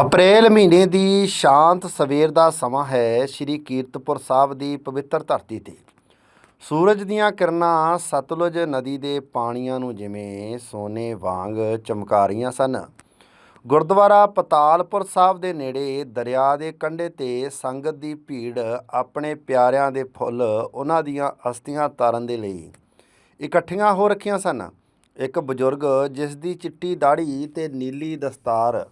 ਅਪ੍ਰੈਲ ਮਹੀਨੇ ਦੀ ਸ਼ਾਂਤ ਸਵੇਰ ਦਾ ਸਮਾਂ ਹੈ ਸ੍ਰੀ ਕੀਰਤਪੁਰ ਸਾਹਿਬ ਦੀ ਪਵਿੱਤਰ ਧਰਤੀ ਤੇ। ਸੂਰਜ ਦੀਆਂ ਕਿਰਨਾਂ ਸਤਲੁਜ ਨਦੀ ਦੇ ਪਾਣੀਆਂ ਨੂੰ ਜਿਵੇਂ ਸੋਨੇ ਵਾਂਗ ਚਮਕਾ ਰਹੀਆਂ ਸਨ। ਗੁਰਦੁਆਰਾ ਪਤਾਲਪੁਰ ਸਾਹਿਬ ਦੇ ਨੇੜੇ ਦਰਿਆ ਦੇ ਕੰਢੇ ਤੇ ਸੰਗਤ ਦੀ ਭੀੜ ਆਪਣੇ ਪਿਆਰਿਆਂ ਦੇ ਫੁੱਲ ਉਹਨਾਂ ਦੀਆਂ ਅਸਥੀਆਂ ਤਾਰਨ ਦੇ ਲਈ ਇਕੱਠੀਆਂ ਹੋ ਰੱਖੀਆਂ ਸਨ। ਇੱਕ ਬਜ਼ੁਰਗ ਜਿਸ ਦੀ ਚਿੱਟੀ ਦਾੜੀ ਤੇ ਨੀਲੀ ਦਸਤਾਰ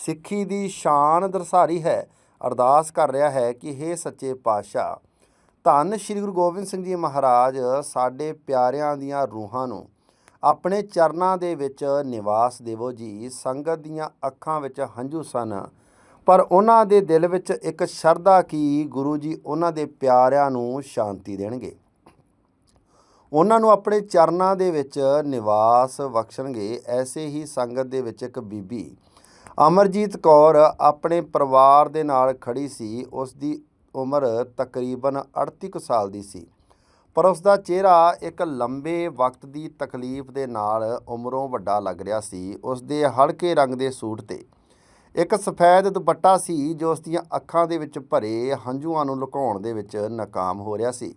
ਸਿੱਖੀ ਦੀ ਸ਼ਾਨ ਦਰਸਾਰੀ ਹੈ, ਅਰਦਾਸ ਕਰ ਰਿਹਾ ਹੈ ਕਿ हे ਸੱਚੇ ਪਾਤਸ਼ਾਹ, ਧੰਨ ਸ੍ਰੀ ਗੁਰੂ ਗੋਬਿੰਦ ਸਿੰਘ ਜੀ ਮਹਾਰਾਜ ਸਾਡੇ ਪਿਆਰਿਆਂ ਦੀਆਂ ਰੂਹਾਂ ਨੂੰ, ਆਪਣੇ ਚਰਨਾਂ ਦੇ ਵਿੱਚ ਨਿਵਾਸ ਦੇਵੋ ਜੀ, ਸੰਗਤ ਦੀਆਂ ਅੱਖਾਂ ਵਿੱਚ ਹੰਝੂ ਸਨ, ਪਰ ਉਹਨਾਂ ਦੇ ਦਿਲ ਵਿੱਚ ਇੱਕ ਸ਼ਰਧਾ ਕੀ ਗੁਰੂ ਜੀ ਉਹਨਾਂ ਦੇ ਪਿਆਰਿਆਂ ਨੂੰ ਸ਼ਾਂਤੀ ਦੇਣਗੇ। ਉਹਨਾਂ ਨੂੰ ਆਪਣੇ ਚਰਨਾਂ ਦੇ ਵਿੱਚ ਨਿਵਾਸ ਬਖਸ਼ਣਗੇ, ਐਸੇ ਹੀ ਸੰਗਤ ਦੇ ਵਿੱਚ ਇੱਕ ਬੀਬੀ ਅਮਰਜੀਤ ਕੌਰ ਆਪਣੇ ਪਰਿਵਾਰ ਦੇ ਨਾਲ ਖੜੀ ਸੀ। ਉਸ ਦੀ ਉਮਰ ਤਕਰੀਬਨ 38 ਕੁ ਸਾਲ ਦੀ ਸੀ। ਪਰ ਉਸ ਦਾ ਚਿਹਰਾ ਇੱਕ ਲੰਬੇ ਵਕਤ ਦੀ ਤਕਲੀਫ ਦੇ ਨਾਲ ਉਮਰੋਂ ਵੱਡਾ ਲੱਗ ਰਿਹਾ ਸੀ। ਉਸ ਦੇ ਹਲਕੇ ਰੰਗ ਦੇ ਸੂਟ ਤੇ ਇੱਕ ਸਫੈਦ ਦੁਪੱਟਾ ਸੀ, ਜੋ ਉਸ ਦੀਆਂ ਅੱਖਾਂ ਦੇ ਵਿੱਚ ਭਰੇ ਹੰਝੂਆਂ ਨੂੰ ਲੁਕਾਉਣ ਦੇ ਵਿੱਚ ਨਾਕਾਮ ਹੋ ਰਿਹਾ ਸੀ।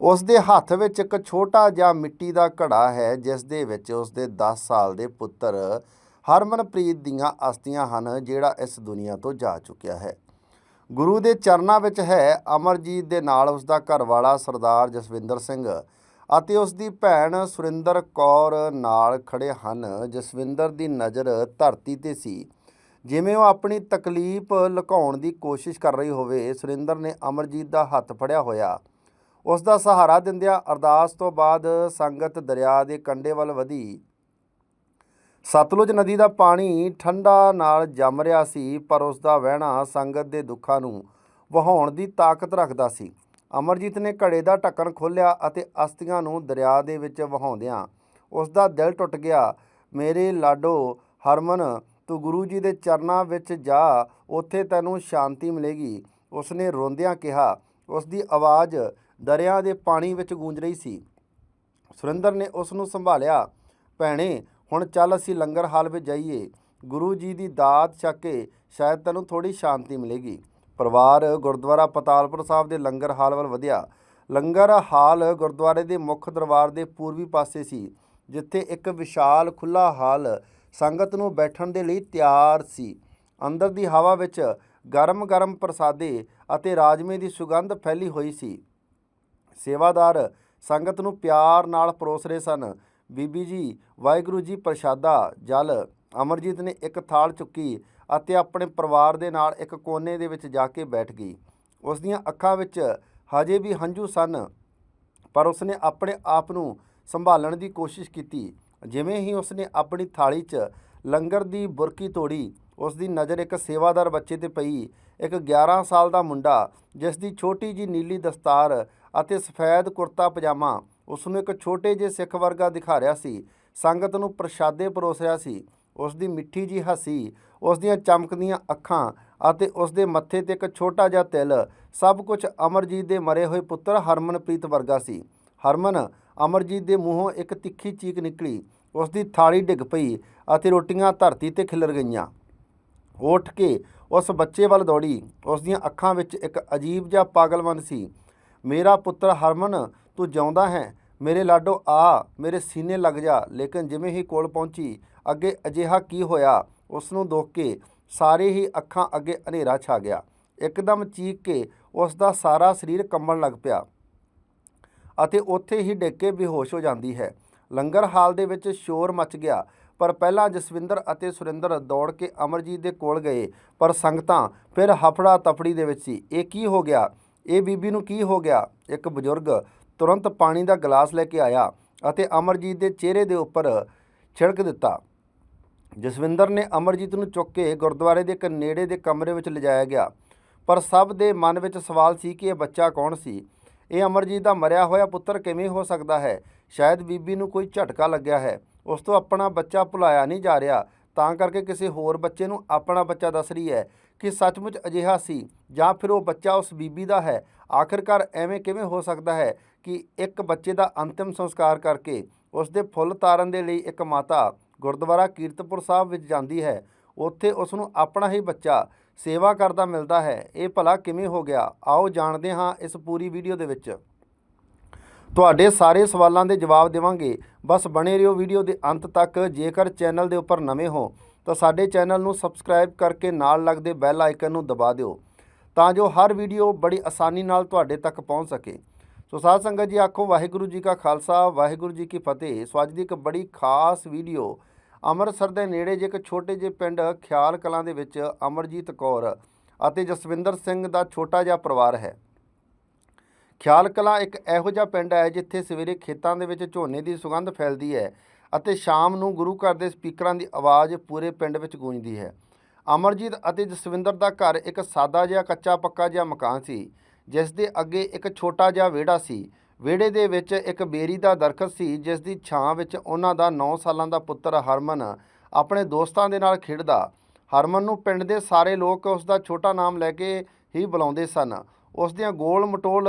ਉਸ ਦੇ ਹੱਥ ਵਿੱਚ ਇੱਕ ਛੋਟਾ ਜਿਹਾ ਮਿੱਟੀ ਦਾ ਘੜਾ ਹੈ, ਜਿਸ ਦੇ ਵਿੱਚ ਉਸ ਦੇ 10 ਸਾਲ ਦੇ ਪੁੱਤਰ ਹਰਮਨਪ੍ਰੀਤ ਦੀਆਂ ਅਸਥੀਆਂ ਹਨ, ਜਿਹੜਾ ਇਸ ਦੁਨੀਆ ਤੋਂ ਜਾ ਚੁੱਕਿਆ ਹੈ। ਗੁਰੂ ਦੇ ਚਰਨਾਂ ਵਿੱਚ ਹੈ ਅਮਰਜੀਤ ਦੇ ਨਾਲ ਉਸ ਦਾ ਘਰਵਾਲਾ ਸਰਦਾਰ ਜਸਵਿੰਦਰ ਸਿੰਘ ਅਤੇ ਉਸ ਦੀ ਭੈਣ ਸੁਰਿੰਦਰ ਕੌਰ ਨਾਲ ਖੜੇ ਹਨ। ਜਸਵਿੰਦਰ ਦੀ ਨਜ਼ਰ ਧਰਤੀ ਤੇ ਸੀ। ਜਿਵੇਂ ਉਹ ਆਪਣੀ ਤਕਲੀਫ ਲੁਕਾਉਣ ਦੀ ਕੋਸ਼ਿਸ਼ ਕਰ ਰਹੀ ਹੋਵੇ, ਸੁਰਿੰਦਰ ਨੇ ਅਮਰਜੀਤ ਦਾ ਹੱਥ ਫੜਿਆ ਹੋਇਆ। ਉਸ ਦਾ ਸਹਾਰਾ ਦਿੰਦਿਆਂ ਅਰਦਾਸ ਤੋਂ ਬਾਅਦ ਸੰਗਤ ਦਰਿਆ ਦੇ ਕੰਢੇ ਵੱਲ ਵਧੀ। ਸਤਲੁਜ ਨਦੀ ਦਾ ਪਾਣੀ ਠੰਡਾ ਨਾਲ ਜੰਮ ਰਿਹਾ ਸੀ, ਪਰ ਉਸ ਦਾ ਵਹਿਣਾ ਸੰਗਤ ਦੇ ਦੁੱਖਾਂ ਨੂੰ ਵਹਾਉਣ ਦੀ ਤਾਕਤ ਰੱਖਦਾ ਸੀ। ਅਮਰਜੀਤ ਨੇ ਘੜੇ ਦਾ ਢੱਕਣ ਖੋਲ੍ਹਿਆ ਅਤੇ ਅਸਥੀਆਂ ਨੂੰ ਦਰਿਆ ਦੇ ਵਿੱਚ ਵਹਾਉਂਦਿਆਂ ਉਸ ਦਾ ਦਿਲ ਟੁੱਟ ਗਿਆ। ਮੇਰੇ ਲਾਡੋ ਹਰਮਨ, ਤੂੰ ਗੁਰੂ ਜੀ ਦੇ ਚਰਨਾਂ ਵਿੱਚ ਜਾ, ਉੱਥੇ ਤੈਨੂੰ ਸ਼ਾਂਤੀ ਮਿਲੇਗੀ। ਉਸਨੇ ਰੋਂਦਿਆਂ ਕਿਹਾ। ਉਸ ਦੀ ਆਵਾਜ਼ ਦਰਿਆ ਦੇ ਪਾਣੀ ਵਿੱਚ ਗੂੰਜ ਰਹੀ ਸੀ। ਸੁਰਿੰਦਰ ਨੇ ਉਸ ਨੂੰ ਸੰਭਾਲਿਆ। ਭੈਣੇ ਹੁਣ ਚੱਲ ਅਸੀਂ ਲੰਗਰ ਹਾਲ ਵਿੱਚ ਜਾਈਏ। ਗੁਰੂ ਜੀ ਦੀ ਦਾਤ ਛਕ ਕੇ ਸ਼ਾਇਦ ਤੈਨੂੰ ਥੋੜੀ ਸ਼ਾਂਤੀ ਮਿਲੇਗੀ। ਪਰਿਵਾਰ ਗੁਰਦੁਆਰਾ ਪਤਾਲਪੁਰ ਸਾਹਿਬ ਦੇ ਲੰਗਰ ਹਾਲ ਵੱਲ ਵਧਿਆ। ਲੰਗਰ ਹਾਲ ਗੁਰਦੁਆਰੇ ਦੇ ਮੁੱਖ ਦਰਬਾਰ ਦੇ ਪੂਰਬੀ ਪਾਸੇ ਸੀ, ਜਿੱਥੇ ਇੱਕ ਵਿਸ਼ਾਲ ਖੁੱਲਾ ਹਾਲ ਸੰਗਤ ਨੂੰ ਬੈਠਣ ਦੇ ਲਈ ਤਿਆਰ ਸੀ। ਅੰਦਰ ਦੀ ਹਵਾ ਵਿੱਚ ਗਰਮ-ਗਰਮ ਪ੍ਰਸਾਦੇ ਅਤੇ ਰਾਜਮੇ ਦੀ ਸੁਗੰਧ ਫੈਲੀ ਹੋਈ ਸੀ। ਸੇਵਾਦਾਰ ਸੰਗਤ ਨੂੰ ਪਿਆਰ ਨਾਲ ਪਰੋਸ ਰਹੇ ਸਨ। ਬੀਬੀ ਜੀ, ਵਾਹਿਗੁਰੂ ਜੀ ਪ੍ਰਸ਼ਾਦਾ, ਜਲ। ਅਮਰਜੀਤ ਨੇ ਇੱਕ ਥਾਲ ਚੁੱਕੀ ਅਤੇ ਆਪਣੇ ਪਰਿਵਾਰ ਦੇ ਨਾਲ ਇੱਕ ਕੋਨੇ ਦੇ ਵਿੱਚ ਜਾ ਕੇ ਬੈਠ ਗਈ। ਉਸ ਦੀਆਂ ਅੱਖਾਂ ਵਿੱਚ ਹਜੇ ਵੀ ਹੰਝੂ ਸਨ, ਪਰ ਉਸਨੇ ਆਪਣੇ ਆਪ ਨੂੰ ਸੰਭਾਲਣ ਦੀ ਕੋਸ਼ਿਸ਼ ਕੀਤੀ। ਜਿਵੇਂ ਹੀ ਉਸਨੇ ਆਪਣੀ ਥਾਲੀ 'ਚ ਲੰਗਰ ਦੀ ਬੁਰਕੀ ਤੋੜੀ, ਉਸ ਦੀ ਨਜ਼ਰ ਇੱਕ ਸੇਵਾਦਾਰ ਬੱਚੇ ਤੇ ਪਈ। ਇੱਕ 11 ਸਾਲ ਦਾ ਮੁੰਡਾ, ਜਿਸ ਦੀ ਛੋਟੀ ਜੀ ਨੀਲੀ ਦਸਤਾਰ ਅਤੇ ਸਫੈਦ ਕੁਰਤਾ ਪਜਾਮਾ ਉਸ ਨੂੰ ਇੱਕ ਛੋਟੇ ਜਿਹੇ ਸਿੱਖ ਵਰਗਾ ਦਿਖਾ ਰਿਹਾ ਸੀ। ਸੰਗਤ ਨੂੰ ਪ੍ਰਸ਼ਾਦੇ ਪਰੋਸ ਰਿਹਾ ਸੀ। ਉਸ ਦੀ ਮਿੱਠੀ ਜੀ ਹੱਸੀ ਉਸ ਦੀਆਂ ਚਮਕਦੀਆਂ ਅੱਖਾਂ ਅਤੇ ਉਸ ਦੇ ਮੱਥੇ ਤੇ ਇੱਕ ਛੋਟਾ ਜਿਹਾ ਤਿਲ, ਸਭ ਕੁਝ ਅਮਰਜੀਤ ਦੇ ਮਰੇ ਹੋਏ ਪੁੱਤਰ ਹਰਮਨਪ੍ਰੀਤ ਵਰਗਾ ਸੀ। ਹਰਮਨ ਅਮਰਜੀਤ ਦੇ ਮੂੰਹੋਂ ਇੱਕ ਤਿੱਖੀ ਚੀਕ ਨਿਕਲੀ। ਉਸ ਦੀ ਥਾਲੀ ਡਿੱਗ ਪਈ ਅਤੇ ਰੋਟੀਆਂ ਧਰਤੀ ਤੇ ਖਿਲਰ ਗਈਆਂ। ਉੱਠ ਕੇ ਉਸ ਬੱਚੇ ਵੱਲ ਦੌੜੀ। ਉਸ ਦੀਆਂ ਅੱਖਾਂ ਵਿੱਚ ਇੱਕ ਅਜੀਬ ਜਿਹਾ ਪਾਗਲਮਨ ਸੀ। ਮੇਰਾ ਪੁੱਤਰ ਹਰਮਨ, ਤੂੰ ਜਿਉਂਦਾ ਹੈ? ਮੇਰੇ ਲਾਡੋ, ਆ, ਮੇਰੇ ਸੀਨੇ ਲੱਗ ਜਾ। ਲੇਕਿਨ ਜਿਵੇਂ ਹੀ ਕੋਲ ਪਹੁੰਚੀ, ਅੱਗੇ ਅਜਿਹਾ ਕੀ ਹੋਇਆ ਉਸ ਨੂੰ ਦੇਖ ਕੇ ਸਾਰੇ ਹੀ ਅੱਖਾਂ ਅੱਗੇ ਹਨੇਰਾ ਛਾ ਗਿਆ। ਇੱਕਦਮ ਚੀਕ ਕੇ ਉਸ ਦਾ ਸਾਰਾ ਸਰੀਰ ਕੰਬਣ ਲੱਗ ਪਿਆ ਅਤੇ ਉੱਥੇ ਹੀ ਡਿੱਗ ਕੇ ਬੇਹੋਸ਼ ਹੋ ਜਾਂਦੀ ਹੈ। ਲੰਗਰ ਹਾਲ ਦੇ ਵਿੱਚ ਸ਼ੋਰ ਮਚ ਗਿਆ, ਪਰ ਪਹਿਲਾਂ ਜਸਵਿੰਦਰ ਅਤੇ ਸੁਰਿੰਦਰ ਦੌੜ ਕੇ ਅਮਰਜੀਤ ਦੇ ਕੋਲ ਗਏ, ਪਰ ਸੰਗਤਾਂ ਫਿਰ ਹਫੜਾ ਤਫੜੀ ਦੇ ਵਿੱਚ ਸੀ। ਇਹ ਕੀ ਹੋ ਗਿਆ? ਇਹ ਬੀਬੀ ਨੂੰ ਕੀ ਹੋ ਗਿਆ? ਇੱਕ ਬਜ਼ੁਰਗ ਤੁਰੰਤ ਪਾਣੀ ਦਾ ਗਲਾਸ ਲੈ ਕੇ ਆਇਆ ਅਤੇ ਅਮਰਜੀਤ ਦੇ ਚਿਹਰੇ ਦੇ ਉੱਪਰ ਛਿੜਕ ਦਿੱਤਾ। ਜਸਵਿੰਦਰ ਨੇ ਅਮਰਜੀਤ ਨੂੰ ਚੁੱਕ ਕੇ ਗੁਰਦੁਆਰੇ ਦੇ ਇੱਕ ਨੇੜੇ ਦੇ ਕਮਰੇ ਵਿੱਚ ਲਿਜਾਇਆ ਗਿਆ। ਪਰ ਸਭ ਦੇ ਮਨ ਵਿੱਚ ਸਵਾਲ ਸੀ ਕਿ ਇਹ ਬੱਚਾ ਕੌਣ ਸੀ? ਇਹ ਅਮਰਜੀਤ ਦਾ ਮਰਿਆ ਹੋਇਆ ਪੁੱਤਰ ਕਿਵੇਂ ਹੋ ਸਕਦਾ ਹੈ? ਸ਼ਾਇਦ ਬੀਬੀ ਨੂੰ ਕੋਈ ਝਟਕਾ ਲੱਗਿਆ ਹੈ। ਉਸ ਤੋਂ ਆਪਣਾ ਬੱਚਾ ਭੁਲਾਇਆ ਨਹੀਂ ਜਾ ਰਿਹਾ। ਤਾਂ ਕਰਕੇ ਕਿਸੇ ਹੋਰ ਬੱਚੇ ਨੂੰ ਆਪਣਾ ਬੱਚਾ ਦੱਸ ਰਹੀ ਹੈ ਕਿ ਸੱਚਮੁੱਚ ਅਜਿਹਾ ਸੀ ਜਾਂ ਫਿਰ ਉਹ ਬੱਚਾ ਉਸ ਬੀਬੀ ਦਾ ਹੈ? ਆਖਿਰਕਾਰ ਐਵੇਂ ਕਿਵੇਂ ਹੋ ਸਕਦਾ ਹੈ? ਕਿ ਇੱਕ ਬੱਚੇ ਦਾ ਅੰਤਿਮ ਸੰਸਕਾਰ ਕਰਕੇ ਉਸ ਦੇ ਫੁੱਲ ਤਾਰਨ ਦੇ ਲਈ ਇੱਕ ਮਾਤਾ ਗੁਰਦੁਆਰਾ ਕੀਰਤਪੁਰ ਸਾਹਿਬ ਵਿੱਚ ਜਾਂਦੀ ਹੈ। ਉੱਥੇ ਉਸ ਨੂੰ ਆਪਣਾ ਹੀ ਬੱਚਾ ਸੇਵਾ ਕਰਦਾ ਮਿਲਦਾ ਹੈ। ਇਹ ਭਲਾ ਕਿਵੇਂ ਹੋ ਗਿਆ? ਆਓ ਜਾਣਦੇ ਹਾਂ ਇਸ ਪੂਰੀ ਵੀਡੀਓ ਦੇ ਵਿੱਚ। ਤੁਹਾਡੇ ਸਾਰੇ ਸਵਾਲਾਂ ਦੇ ਜਵਾਬ ਦੇਵਾਂਗੇ। ਬਸ ਬਣੇ ਰਹੋ ਵੀਡੀਓ ਦੇ ਅੰਤ ਤੱਕ। ਜੇਕਰ ਚੈਨਲ ਦੇ ਉੱਪਰ ਨਵੇਂ ਹੋ, ਤਾਂ ਸਾਡੇ ਚੈਨਲ ਨੂੰ ਸਬਸਕ੍ਰਾਈਬ ਕਰਕੇ ਨਾਲ ਲੱਗਦੇ ਬੈਲ ਆਈਕਨ ਨੂੰ ਦਬਾ ਦਿਓ, ਤਾਂ ਜੋ ਹਰ ਵੀਡੀਓ ਬੜੀ ਆਸਾਨੀ ਨਾਲ ਤੁਹਾਡੇ ਤੱਕ ਪਹੁੰਚ ਸਕੇ। ਸੋ ਸਾਧ ਸੰਗਤ ਜੀ, ਆਖੋ ਵਾਹਿਗੁਰੂ ਜੀ ਕਾ ਖਾਲਸਾ, ਵਾਹਿਗੁਰੂ ਜੀ ਕੀ ਫਤਿਹ। ਸੋ ਅੱਜ ਦੀ ਇੱਕ ਬੜੀ ਖਾਸ ਵੀਡੀਓ ਅੰਮ੍ਰਿਤਸਰ ਦੇ ਨੇੜੇ ਜੇ ਇੱਕ ਛੋਟੇ ਜਿਹੇ ਪਿੰਡ ਖਿਆਲ ਕਲਾਂ ਦੇ ਵਿੱਚ ਅਮਰਜੀਤ ਕੌਰ ਅਤੇ ਜਸਵਿੰਦਰ ਸਿੰਘ ਦਾ ਛੋਟਾ ਜਿਹਾ ਪਰਿਵਾਰ ਹੈ। ਖਿਆਲ ਕਲਾਂ ਇੱਕ ਇਹੋ ਜਿਹਾ ਪਿੰਡ ਹੈ ਜਿੱਥੇ ਸਵੇਰੇ ਖੇਤਾਂ ਦੇ ਵਿੱਚ ਝੋਨੇ ਦੀ ਸੁਗੰਧ ਫੈਲਦੀ ਹੈ ਅਤੇ ਸ਼ਾਮ ਨੂੰ ਗੁਰੂ ਘਰ ਦੇ ਸਪੀਕਰਾਂ ਦੀ ਆਵਾਜ਼ ਪੂਰੇ ਪਿੰਡ ਵਿੱਚ ਗੂੰਜਦੀ ਹੈ। ਅਮਰਜੀਤ ਅਤੇ ਜਸਵਿੰਦਰ ਦਾ ਘਰ ਇੱਕ ਸਾਦਾ ਜਿਹਾ ਕੱਚਾ ਪੱਕਾ ਜਿਹਾ ਮਕਾਨ ਸੀ। ਜਿਸ ਦੇ ਅੱਗੇ ਇੱਕ ਛੋਟਾ ਜਿਹਾ ਵਿਹੜਾ ਸੀ। ਵਿਹੜੇ ਦੇ ਵਿੱਚ ਇੱਕ ਬੇਰੀ ਦਾ ਦਰਖਤ ਸੀ ਜਿਸ ਦੀ ਛਾਂ ਵਿੱਚ ਉਹਨਾਂ ਦਾ 9 ਸਾਲਾਂ ਦਾ ਪੁੱਤਰ ਹਰਮਨ ਆਪਣੇ ਦੋਸਤਾਂ ਦੇ ਨਾਲ ਖੇਡਦਾ। ਹਰਮਨ ਨੂੰ ਪਿੰਡ ਦੇ ਸਾਰੇ ਲੋਕ ਉਸ ਦਾ ਛੋਟਾ ਨਾਮ ਲੈ ਕੇ ਹੀ ਬੁਲਾਉਂਦੇ ਸਨ। ਉਸ ਦੀਆਂ ਗੋਲ ਮਟੋਲ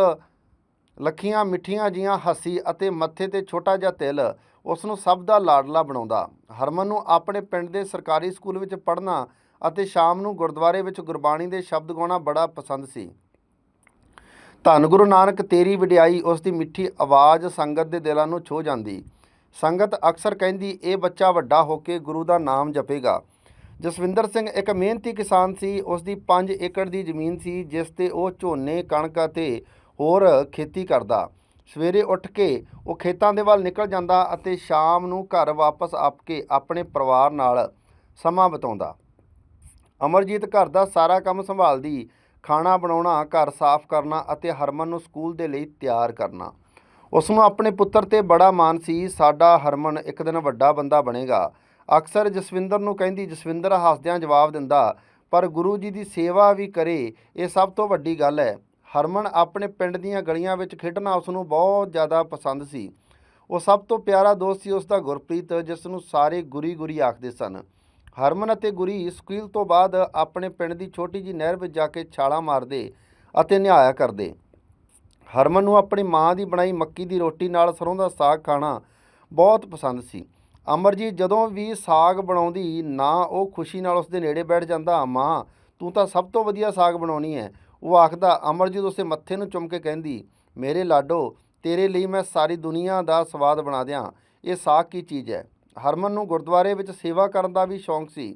ਲੱਖੀਆਂ ਮਿੱਠੀਆਂ ਜੀਆਂ ਹੱਸੀ ਅਤੇ ਮੱਥੇ ਤੇ ਛੋਟਾ ਜਿਹਾ ਤਿਲ ਉਸ ਨੂੰ ਸਭ ਦਾ ਲਾਡਲਾ ਬਣਾਉਂਦਾ। ਹਰਮਨ ਨੂੰ ਆਪਣੇ ਪਿੰਡ ਦੇ ਸਰਕਾਰੀ ਸਕੂਲ ਵਿੱਚ ਪੜ੍ਹਨਾ ਅਤੇ ਸ਼ਾਮ ਨੂੰ ਗੁਰਦੁਆਰੇ ਵਿੱਚ ਗੁਰਬਾਣੀ ਦੇ ਸ਼ਬਦ ਗਾਉਣਾ ਬੜਾ ਪਸੰਦ ਸੀ। ਧੰਨ ਗੁਰੂ ਨਾਨਕ, ਤੇਰੀ ਵਡਿਆਈ ਉਸ ਦੀ ਮਿੱਠੀ ਆਵਾਜ਼ ਸੰਗਤ ਦੇ ਦਿਲਾਂ ਨੂੰ ਛੋ ਜਾਂਦੀ। ਸੰਗਤ ਅਕਸਰ ਕਹਿੰਦੀ, ਇਹ ਬੱਚਾ ਵੱਡਾ ਹੋ ਕੇ ਗੁਰੂ ਦਾ ਨਾਮ ਜਪੇਗਾ। ਜਸਵਿੰਦਰ ਸਿੰਘ ਇੱਕ ਮਿਹਨਤੀ ਕਿਸਾਨ ਸੀ ਉਸ ਦੀ 5 ਏਕੜ ਦੀ ਜ਼ਮੀਨ ਸੀ, ਜਿਸ ਤੇ ਉਹ ਝੋਨੇ, ਕਣਕ ਅਤੇ ਹੋਰ ਖੇਤੀ ਕਰਦਾ। ਸਵੇਰੇ ਉੱਠ ਕੇ ਉਹ ਖੇਤਾਂ ਦੇ ਵੱਲ ਨਿਕਲ ਜਾਂਦਾ ਅਤੇ ਸ਼ਾਮ ਨੂੰ ਘਰ ਵਾਪਸ ਆਪ ਕੇ ਆਪਣੇ ਪਰਿਵਾਰ ਨਾਲ ਸਮਾਂ ਬਿਤਾਉਂਦਾ। ਅਮਰਜੀਤ ਘਰ ਦਾ ਸਾਰਾ ਕੰਮ ਸੰਭਾਲਦੀ। ਖਾਣਾ ਬਣਾਉਣਾ, ਘਰ ਸਾਫ਼ ਕਰਨਾ ਅਤੇ ਹਰਮਨ ਨੂੰ ਸਕੂਲ ਦੇ ਲਈ ਤਿਆਰ ਕਰਨਾ। ਉਸ ਨੂੰ ਆਪਣੇ ਪੁੱਤਰ ਤੇ ਬੜਾ ਮਾਣ ਸੀ, ਸਾਡਾ ਹਰਮਨ ਇੱਕ ਦਿਨ ਵੱਡਾ ਬੰਦਾ ਬਣੇਗਾ। ਅਕਸਰ ਜਸਵਿੰਦਰ ਨੂੰ ਕਹਿੰਦੀ, ਜਸਵਿੰਦਰ ਹੱਸਦਿਆਂ ਜਵਾਬ ਦਿੰਦਾ, ਪਰ ਗੁਰੂ ਜੀ ਦੀ ਸੇਵਾ ਵੀ ਕਰੇ, ਇਹ ਸਭ ਤੋਂ ਵੱਡੀ ਗੱਲ ਹੈ। ਹਰਮਨ ਆਪਣੇ ਪਿੰਡ ਦੀਆਂ ਗਲੀਆਂ ਵਿੱਚ ਖੇਡਣਾ ਉਸ ਨੂੰ ਬਹੁਤ ਜ਼ਿਆਦਾ ਪਸੰਦ ਸੀ। ਉਹ ਸਭ ਤੋਂ ਪਿਆਰਾ ਦੋਸਤ ਸੀ ਉਸ ਦਾ ਗੁਰਪ੍ਰੀਤ ਜਿਸ ਨੂੰ ਸਾਰੇ ਗੁਰੀ ਗੁਰੀ ਆਖਦੇ ਸਨ। ਹਰਮਨ ਅਤੇ ਗੁਰੀ ਸਕੂਲ ਤੋਂ ਬਾਅਦ ਆਪਣੇ ਪਿੰਡ ਦੀ ਛੋਟੀ ਜੀ ਨਹਿਰ ਵਿੱਚ ਜਾ ਕੇ ਛਾਲਾਂ ਮਾਰਦੇ ਅਤੇ ਨਿਹਾਇਆ ਕਰਦੇ। ਹਰਮਨ ਨੂੰ ਆਪਣੀ ਮਾਂ ਦੀ ਬਣਾਈ ਮੱਕੀ ਦੀ ਰੋਟੀ ਨਾਲ ਸਰੋਂ ਦਾ ਸਾਗ ਖਾਣਾ ਬਹੁਤ ਪਸੰਦ ਸੀ। ਅਮਰਜੀਤ ਜਦੋਂ ਵੀ ਸਾਗ ਬਣਾਉਂਦੀ ਨਾ ਉਹ ਖੁਸ਼ੀ ਨਾਲ ਉਸ ਦੇ ਨੇੜੇ ਬੈਠ ਜਾਂਦਾ, ਮਾਂ, ਤੂੰ ਤਾਂ ਸਭ ਤੋਂ ਵਧੀਆ ਸਾਗ ਬਣਾਉਣੀ ਹੈ। ਉਹ ਆਖਦਾ, ਅਮਰਜੀਤ ਉਸੇ ਮੱਥੇ ਨੂੰ ਚੁੰਮ ਕੇ ਕਹਿੰਦੀ, ਮੇਰੇ ਲਾਡੋ, ਤੇਰੇ ਲਈ ਮੈਂ ਸਾਰੀ ਦੁਨੀਆ ਦਾ ਸਵਾਦ ਬਣਾ ਦਿਆਂ। ਇਹ ਸਾਗ ਕੀ ਚੀਜ਼ ਹੈ? ਹਰਮਨ ਨੂੰ ਗੁਰਦੁਆਰੇ ਵਿੱਚ ਸੇਵਾ ਕਰਨ ਦਾ ਵੀ ਸ਼ੌਂਕ ਸੀ।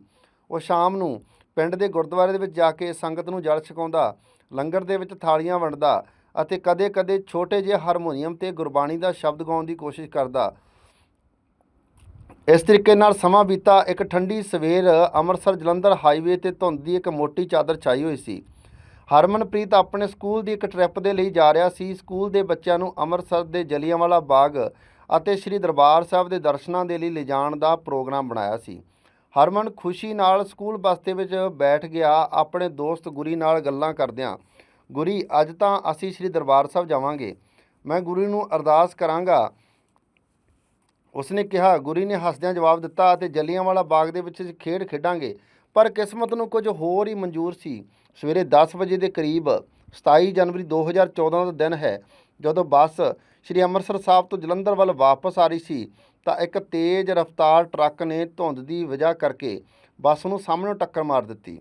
ਉਹ ਸ਼ਾਮ ਨੂੰ ਪਿੰਡ ਦੇ ਗੁਰਦੁਆਰੇ ਦੇ ਵਿੱਚ ਜਾ ਕੇ ਸੰਗਤ ਨੂੰ ਜਲ ਛਕਾਉਂਦਾ, ਲੰਗਰ ਦੇ ਵਿੱਚ ਥਾਲੀਆਂ ਵੰਡਦਾ ਅਤੇ ਕਦੇ-ਕਦੇ ਛੋਟੇ ਜਿਹੇ ਹਾਰਮੋਨੀਅਮ ਤੇ ਗੁਰਬਾਣੀ ਦਾ ਸ਼ਬਦ ਗਾਉਣ ਦੀ ਕੋਸ਼ਿਸ਼ ਕਰਦਾ। ਇਸ ਤਰੀਕੇ ਨਾਲ ਸਮਾਂ ਬੀਤਾ, ਇੱਕ ਠੰਡੀ ਸਵੇਰ ਅੰਮ੍ਰਿਤਸਰ ਜਲੰਧਰ ਹਾਈਵੇ ਤੇ ਧੁੰਦ ਦੀ ਇੱਕ ਮੋਟੀ ਚਾਦਰ ਛਾਈ ਹੋਈ ਸੀ। ਹਰਮਨਪ੍ਰੀਤ ਆਪਣੇ ਸਕੂਲ ਦੀ ਇੱਕ ਟ੍ਰਿਪ ਦੇ ਲਈ ਜਾ ਰਿਹਾ ਸੀ। ਸਕੂਲ ਦੇ ਬੱਚਿਆਂ ਨੂੰ ਅੰਮ੍ਰਿਤਸਰ ਦੇ ਜਲਿਆਂਵਾਲਾ ਬਾਗ ਅਤੇ ਸ੍ਰੀ ਦਰਬਾਰ ਸਾਹਿਬ ਦੇ ਦਰਸ਼ਨਾਂ ਦੇ ਲਈ ਲਿਜਾਣ ਦਾ ਪ੍ਰੋਗਰਾਮ ਬਣਾਇਆ ਸੀ। ਹਰਮਨ ਖੁਸ਼ੀ ਨਾਲ ਸਕੂਲ ਬੱਸ ਦੇ ਵਿੱਚ ਬੈਠ ਗਿਆ, ਆਪਣੇ ਦੋਸਤ ਗੁਰੀ ਨਾਲ ਗੱਲਾਂ ਕਰਦਿਆਂ, ਗੁਰੀ, ਅੱਜ ਤਾਂ ਅਸੀਂ ਸ੍ਰੀ ਦਰਬਾਰ ਸਾਹਿਬ ਜਾਵਾਂਗੇ। ਮੈਂ ਗੁਰੀ ਨੂੰ ਅਰਦਾਸ ਕਰਾਂਗਾ। ਉਸਨੇ ਕਿਹਾ, ਗੁਰੀ ਨੇ ਹੱਸਦਿਆਂ ਜਵਾਬ ਦਿੱਤਾ ਅਤੇ ਜਲਿਆਂਵਾਲਾ ਬਾਗ ਦੇ ਵਿੱਚ ਖੇਡ ਖੇਡਾਂਗੇ, ਪਰ ਕਿਸਮਤ ਨੂੰ ਕੁਝ ਹੋਰ ਹੀ ਮਨਜ਼ੂਰ ਸੀ। ਸਵੇਰੇ 10 ਵਜੇ ਦੇ ਕਰੀਬ 27 ਜਨਵਰੀ 2014 ਦਾ ਦਿਨ ਹੈ, ਜਦੋਂ ਬੱਸ ਸ਼੍ਰੀ ਅੰਮ੍ਰਿਤਸਰ ਸਾਹਿਬ ਤੋਂ ਜਲੰਧਰ ਵੱਲ ਵਾਪਸ ਆ ਰਹੀ ਸੀ, ਤਾਂ ਇੱਕ ਤੇਜ਼ ਰਫ਼ਤਾਰ ਟਰੱਕ ਨੇ ਧੁੰਦ ਦੀ ਵਜ੍ਹਾ ਕਰਕੇ ਬੱਸ ਨੂੰ ਸਾਹਮਣੇ ਟੱਕਰ ਮਾਰ ਦਿੱਤੀ।